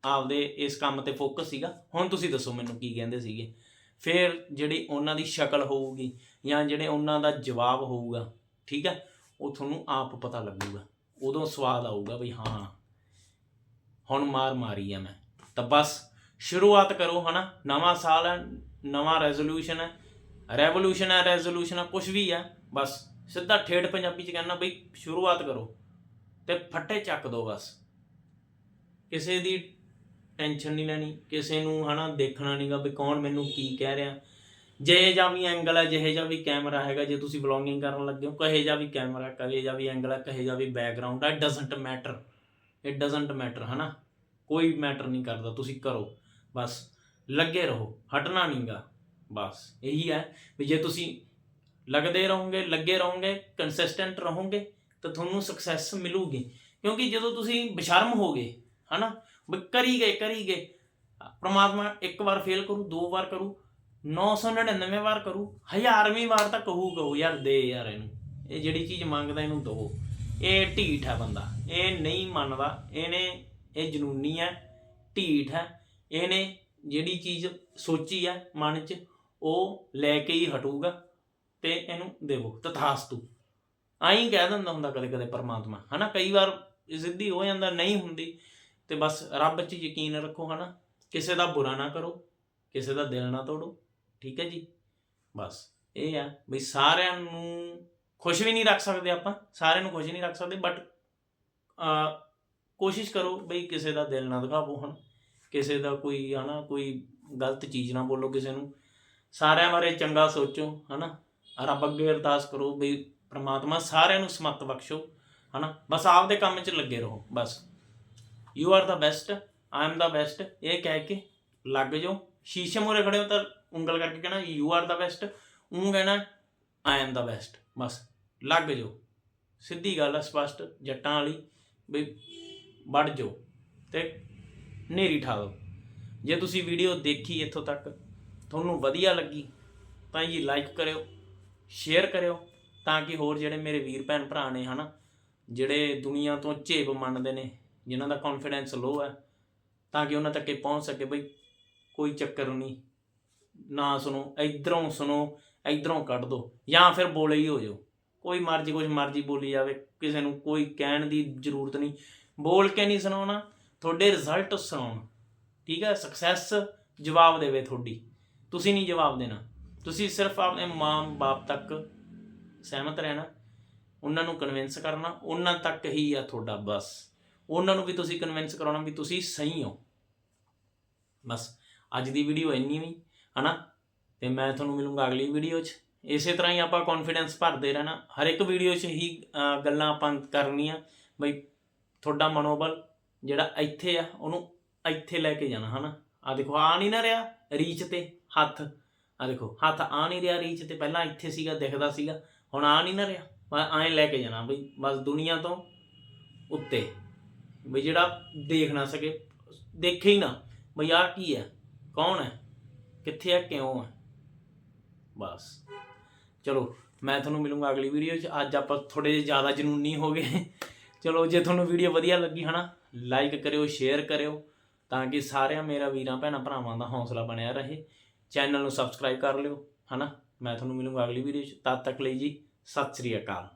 ਆਪਦੇ ਇਸ ਕੰਮ ਤੇ ਫੋਕਸ ਸੀਗਾ। ਹੁਣ ਤੁਸੀਂ ਦੱਸੋ ਮੈਨੂੰ ਕੀ ਕਹਿੰਦੇ ਸੀਗੇ। ਫਿਰ ਜਿਹੜੀ ਉਹਨਾਂ ਦੀ ਸ਼ਕਲ ਹੋਊਗੀ ਜਾਂ ਜਿਹੜੇ ਉਹਨਾਂ ਦਾ ਜਵਾਬ ਹੋਊਗਾ, ਠੀਕ ਹੈ? ਉਹ ਤੁਹਾਨੂੰ ਆਪ ਪਤਾ ਲੱਗੂਗਾ। ਉਦੋਂ ਸਵਾਦ ਆਊਗਾ ਵੀ ਹਾਂ ਹੁਣ ਮਾਰ ਮਾਰੀ ਆ ਮੈਂ। ਤਾਂ ਬਸ ਸ਼ੁਰੂਆਤ ਕਰੋ, ਹਨਾ? ਨਵਾਂ ਸਾਲ ਹੈ, ਨਵਾਂ ਰੈਜ਼ੋਲੂਸ਼ਨ ਹੈ ਰੈਵੋਲੂਸ਼ਨ ਹੈ ਰੈਜ਼ੋਲੂਸ਼ਨ ਹੈ ਕੁਝ ਵੀ ਹੈ ਬਸ ਸਿੱਧਾ ਠੇਠ ਪੰਜਾਬੀ ਚ ਕਹਿੰਦਾ ਬਈ ਸ਼ੁਰੂਆਤ ਕਰੋ ਤੇ ਫੱਟੇ ਚੱਕ ਦੋ ਬਸ। ਕਿਸੇ ਦੀ ਟੈਨਸ਼ਨ ਨਹੀਂ ਲੈਣੀ, ਕਿਸੇ ਨੂੰ, ਹਨਾ, ਦੇਖਣਾ ਨਹੀਂਗਾ ਵੀ ਕੌਣ ਮੈਨੂੰ ਕੀ ਕਹਿ ਰਿਹਾ। ਜਿਹੇ ਜਾਂ ਵੀ ਐਂਗਲ ਹੈ, ਜਿਹੇ ਜਾਂ ਵੀ ਕੈਮਰਾ ਹੈਗਾ, ਜੇ ਤੁਸੀਂ ਵਲੌਗਿੰਗ ਕਰਨ ਲੱਗੇ ਹੋ, ਕਹੇ ਜਾਂ ਵੀ ਕੈਮਰਾ ਕਹੇ ਜਾਂ ਵੀ ਐਂਗਲ ਹੈ, ਕਹੇ ਜਾਂ ਵੀ ਬੈਕਗ੍ਰਾਉਂਡ ਹੈ doesn't matter it doesn't matter ਹਨਾ? ਕੋਈ ਮੈਟਰ ਨਹੀਂ ਕਰਦਾ, ਤੁਸੀਂ ਕਰੋ। ਬਸ, ਲੱਗੇ ਰਹੋ, ਹਟਣਾ ਨਹੀਂਗਾ। ਬਸ, ਇਹੀ ਹੈ ਵੀ ਜੇ ਤੁਸੀਂ ਲੱਗਦੇ ਰਹੋਗੇ, ਲੱਗੇ ਰਹੋਗੇ ਕੰਸਿਸਟੈਂਟ ਰਹੋਗੇ, ਤਾਂ ਤੁਹਾਨੂੰ ਸਕਸੈਸ ਮਿਲੂਗੀ। ਕਿਉਂਕਿ ਜਦੋਂ ਤੁਸੀਂ ਬਸ਼ਰਮ ਹੋਗੇ, ਹਨਾ? ਵੀ ਕਰੀ ਗਏ ਕਰੀ ਗਏ, ਪ੍ਰਮਾਤਮਾ ਇੱਕ ਵਾਰ ਫੇਲ ਕਰੂ, ਦੋ ਵਾਰ ਕਰੂ 999 ਵਾਰ ਕਰੂ, ਹਜ਼ਾਰਵੀਂ ਵਾਰ ਤਾਂ ਕਹੂ ਕਹੂ, ਯਾਰ ਦੇ ਯਾਰ ਇਹਨੂੰ। ਇਹ ਜਿਹੜੀ ਚੀਜ਼ ਮੰਗਦਾ, ਇਹਨੂੰ ਦੋ ਇਹ ਢੀਠ ਹੈ ਬੰਦਾ। ਇਹ ਨਹੀਂ ਮੰਨਦਾ, ਇਹਨੇ ਇਹ ਜਨੂਨੀ ਹੈ, ਢੀਠ ਹੈ, ਇਹਨੇ ਜਿਹੜੀ ਚੀਜ਼ ਸੋਚੀ ਹੈ ਮਨ 'ਚ, ਉਹ ਲੈ ਕੇ ਹੀ ਹਟੂਗਾ ਤੇ ਇਹਨੂੰ ਦੇਵੋ ਤਥਾਸਤੂ। ਆਈ ਕਹਿ ਦਿੰਦਾ ਹੁੰਦਾ ਕਦੇ ਕਦੇ ਪਰਮਾਤਮਾ, ਹਨਾ? ਕਈ ਵਾਰ ਸਿੱਧੀ ਹੋ ਜਾਂਦਾ, ਨਹੀਂ ਹੁੰਦੀ ਤੇ ਬਸ ਰੱਬ 'ਚ ਯਕੀਨ ਰੱਖੋ, ਹਨਾ? ਕਿਸੇ ਦਾ ਬੁਰਾ ਨਾ ਕਰੋ, ਕਿਸੇ ਦਾ ਦਿਲ ਨਾ ਤੋੜੋ, ਠੀਕ ਹੈ ਜੀ? ਬਸ, ਇਹ ਆ, ਬਈ ਸਾਰਿਆਂ ਨੂੰ ਖੁਸ਼ ਵੀ ਨਹੀਂ ਰੱਖ ਸਕਦੇ ਆਪਾਂ, ਸਾਰਿਆਂ ਨੂੰ ਖੁਸ਼ ਨਹੀਂ ਰੱਖ ਸਕਦੇ ਬਟ ਕੋਸ਼ਿਸ਼ ਕਰੋ ਬਈ ਕਿਸੇ ਦਾ ਦਿਲ ਨਾ ਦਿਖਾਵੋ ਹਨ ਕਿਸੇ ਦਾ ਕੋਈ ਹਨਾ, ਕੋਈ ਗਲਤ ਚੀਜ਼ ਨਾ ਬੋਲੋ ਕਿਸੇ ਨੂੰ। ਸਾਰਿਆਂ ਬਾਰੇ ਚੰਗਾ ਸੋਚੋ, ਹਨਾ। ਰੱਬ ਅੱਗੇ ਅਰਦਾਸ ਕਰੋ ਬਈ ਪ੍ਰਮਾਤਮਾ ਸਾਰਿਆਂ ਨੂੰ ਸਮਤ ਬਖਸ਼ੋ, ਹਨਾ। ਬਸ ਆਪਦੇ ਕੰਮ 'ਚ ਲੱਗੇ ਰਹੋ, ਬਸ। You are the best I am the best ਇਹ ਕਹਿ ਕੇ ਲੱਗ ਜਾਓ। ਸ਼ੀਸ਼ੇ ਮੂਹਰੇ ਖੜੇ ਹੋ ਤਾਂ ਉਂਗਲ ਕਰਕੇ ਕਹਿਣਾ ਯੂ ਆਰ ਦਾ ਬੈਸਟ ਉਹ ਕਹਿਣਾ ਆਈ ਐਮ ਦਾ ਬੈਸਟ ਬਸ। ਲੱਗ ਜਾਓ। ਸਿੱਧੀ ਗੱਲ ਹੈ ਸਪਸ਼ਟ ਜੱਟਾਂ ਵਾਲੀ। ਵੀ ਵੱਢ ਜੋ ਤੇ ਨੇਰੀ ਠਾ ਦਿਓ ਜੇ ਤੁਸੀਂ ਵੀਡੀਓ ਦੇਖੀ ਇੱਥੋਂ ਤੱਕ, ਤੁਹਾਨੂੰ ਵਧੀਆ ਲੱਗੀ, ਤਾਂ ਜੀ ਲਾਈਕ ਕਰਿਓ ਸ਼ੇਅਰ ਕਰਿਓ, ਤਾਂ ਕਿ ਹੋਰ ਜਿਹੜੇ ਮੇਰੇ ਵੀਰ ਭੈਣ ਭਰਾ ਨੇ ਹਨਾ, ਜਿਹੜੇ ਦੁਨੀਆ ਤੋਂ ਝੇਪ ਮੰਨਦੇ ਨੇ, ਜਿਨ੍ਹਾਂ ਦਾ ਕੌਨਫੀਡੈਂਸ ਲੋ ਹੈ, ਤਾਂ ਕਿ ਉਹਨਾਂ ਤੱਕ ਇਹ ਪਹੁੰਚ ਸਕੇ ਬਈ ਕੋਈ ਚੱਕਰ ਨਹੀਂ। ਨਾ ਸੁਣੋ, ਇਧਰੋਂ ਸੁਣੋ, ਇਧਰੋਂ ਕੱਢ ਦੋ, ਜਾਂ ਫਿਰ ਬੋਲੇ ਹੀ ਹੋ ਜਾਓ। ਕੋਈ ਮਰਜ਼ੀ ਕੁਝ ਮਰਜ਼ੀ ਬੋਲੀ ਜਾਵੇ, ਕਿਸੇ ਨੂੰ ਕੋਈ ਕਹਿਣ ਦੀ ਜ਼ਰੂਰਤ ਨਹੀਂ। ਬੋਲ ਕੇ ਨਹੀਂ ਸੁਣਾਉਣਾ, ਤੁਹਾਡੇ ਰਿਜ਼ਲਟ ਸੁਣਾਉਣ। ਠੀਕ ਹੈ ਸਕਸੈਸ ਜਵਾਬ ਦੇਵੇ ਤੁਹਾਡੀ। ਤੁਸੀਂ ਨਹੀਂ ਜਵਾਬ ਦੇਣਾ। ਤੁਸੀਂ ਸਿਰਫ ਆਪਣੇ ਮਾਂ-ਬਾਪ ਤੱਕ ਸਹਿਮਤ ਰਹਿਣਾ, ਉਹਨਾਂ ਨੂੰ ਕਨਵਿੰਸ ਕਰਨਾ, ਉਹਨਾਂ ਤੱਕ ਹੀ ਆ ਤੁਹਾਡਾ ਬਸ। ਉਹਨਾਂ ਨੂੰ ਵੀ ਤੁਸੀਂ ਕਨਵਿੰਸ ਕਰਾਉਣਾ ਵੀ ਤੁਸੀਂ ਸਹੀ ਹੋ। ਬਸ, ਅੱਜ ਦੀ ਵੀਡੀਓ ਇੰਨੀ ਵੀ, ਹਨਾ? ਤੇ ਮੈਂ ਤੁਹਾਨੂੰ ਮਿਲੂੰਗਾ ਅਗਲੀ ਵੀਡੀਓ 'ਚ। ਇਸੇ ਤਰ੍ਹਾਂ ਹੀ ਆਪਾਂ ਕੌਨਫੀਡੈਂਸ ਭਰਦੇ ਰਹਿਣਾ। ਹਰ ਇੱਕ ਵੀਡੀਓ 'ਚ ਹੀ ਗੱਲਾਂ ਆਪਾਂ ਕਰਨੀਆਂ। ਬਈ, ਤੁਹਾਡਾ ਮਨੋਬਲ ਜਿਹੜਾ ਇੱਥੇ ਆ, ਉਹਨੂੰ ਇੱਥੇ ਲੈ ਕੇ ਜਾਣਾ, ਹਨਾ? ਆ ਦੇਖੋ, ਆ ਨਹੀਂ ਨਾ ਰਿਹਾ ਰੀਚ ਤੇ, ਹੱਥ। ਆ ਦੇਖੋ, ਹੱਥ ਆ ਨਹੀਂ ਰਿਹਾ ਰੀਚ ਤੇ। ਪਹਿਲਾਂ ਇੱਥੇ ਸੀਗਾ, ਦਿਖਦਾ ਸੀਗਾ। ਹੁਣ ਆ ਨਹੀਂ ਨਾ ਰਿਹਾ। ਐਂ ਲੈ ਕੇ ਜਾਣਾ ਬਈ, ਬਸ ਦੁਨੀਆ ਤੋਂ ਉੱਤੇ। ਬਈ, ਜਿਹੜਾ ਦੇਖ ਨਾ ਸਕੇ, ਦੇਖੇ ਹੀ ਨਾ। ਬਈ ਆ ਕੀ ਹੈ? ਕੌਣ ਹੈ? ਕਿੱਥੇ ਹੈ ਕਿਉਂ ਹੈ? ਬਸ। ਚਲੋ, ਮੈਂ ਤੁਹਾਨੂੰ ਮਿਲੂੰਗਾ ਅਗਲੀ ਵੀਡੀਓ 'ਚ। ਅੱਜ ਆਪਾਂ ਥੋੜੇ ਜਿਹਾ ਜ਼ਿਆਦਾ ਜਨੂਨੀ ਹੋ ਗਏ। ਚਲੋ, ਜੇ ਤੁਹਾਨੂੰ ਵੀਡੀਓ ਵਧੀਆ ਲੱਗੀ, ਹਨਾ ਲਾਈਕ ਕਰਿਓ ਸ਼ੇਅਰ ਕਰਿਓ, ਤਾਂ ਕਿ ਸਾਰਿਆਂ ਮੇਰਾ ਵੀਰਾਂ, ਭੈਣਾਂ, ਭਰਾਵਾਂ ਦਾ ਹੌਸਲਾ ਬਣਿਆ ਰਹੇ। ਚੈਨਲ ਨੂੰ ਸਬਸਕ੍ਰਾਈਬ ਕਰ ਲਿਓ, ਹਨਾ। ਮੈਂ ਤੁਹਾਨੂੰ ਮਿਲੂੰਗਾ ਅਗਲੀ ਵੀਡੀਓ 'ਚ। ਤਦ ਤੱਕ ਲਈ ਜੀ, ਸਤਿ ਸ੍ਰੀ ਅਕਾਲ।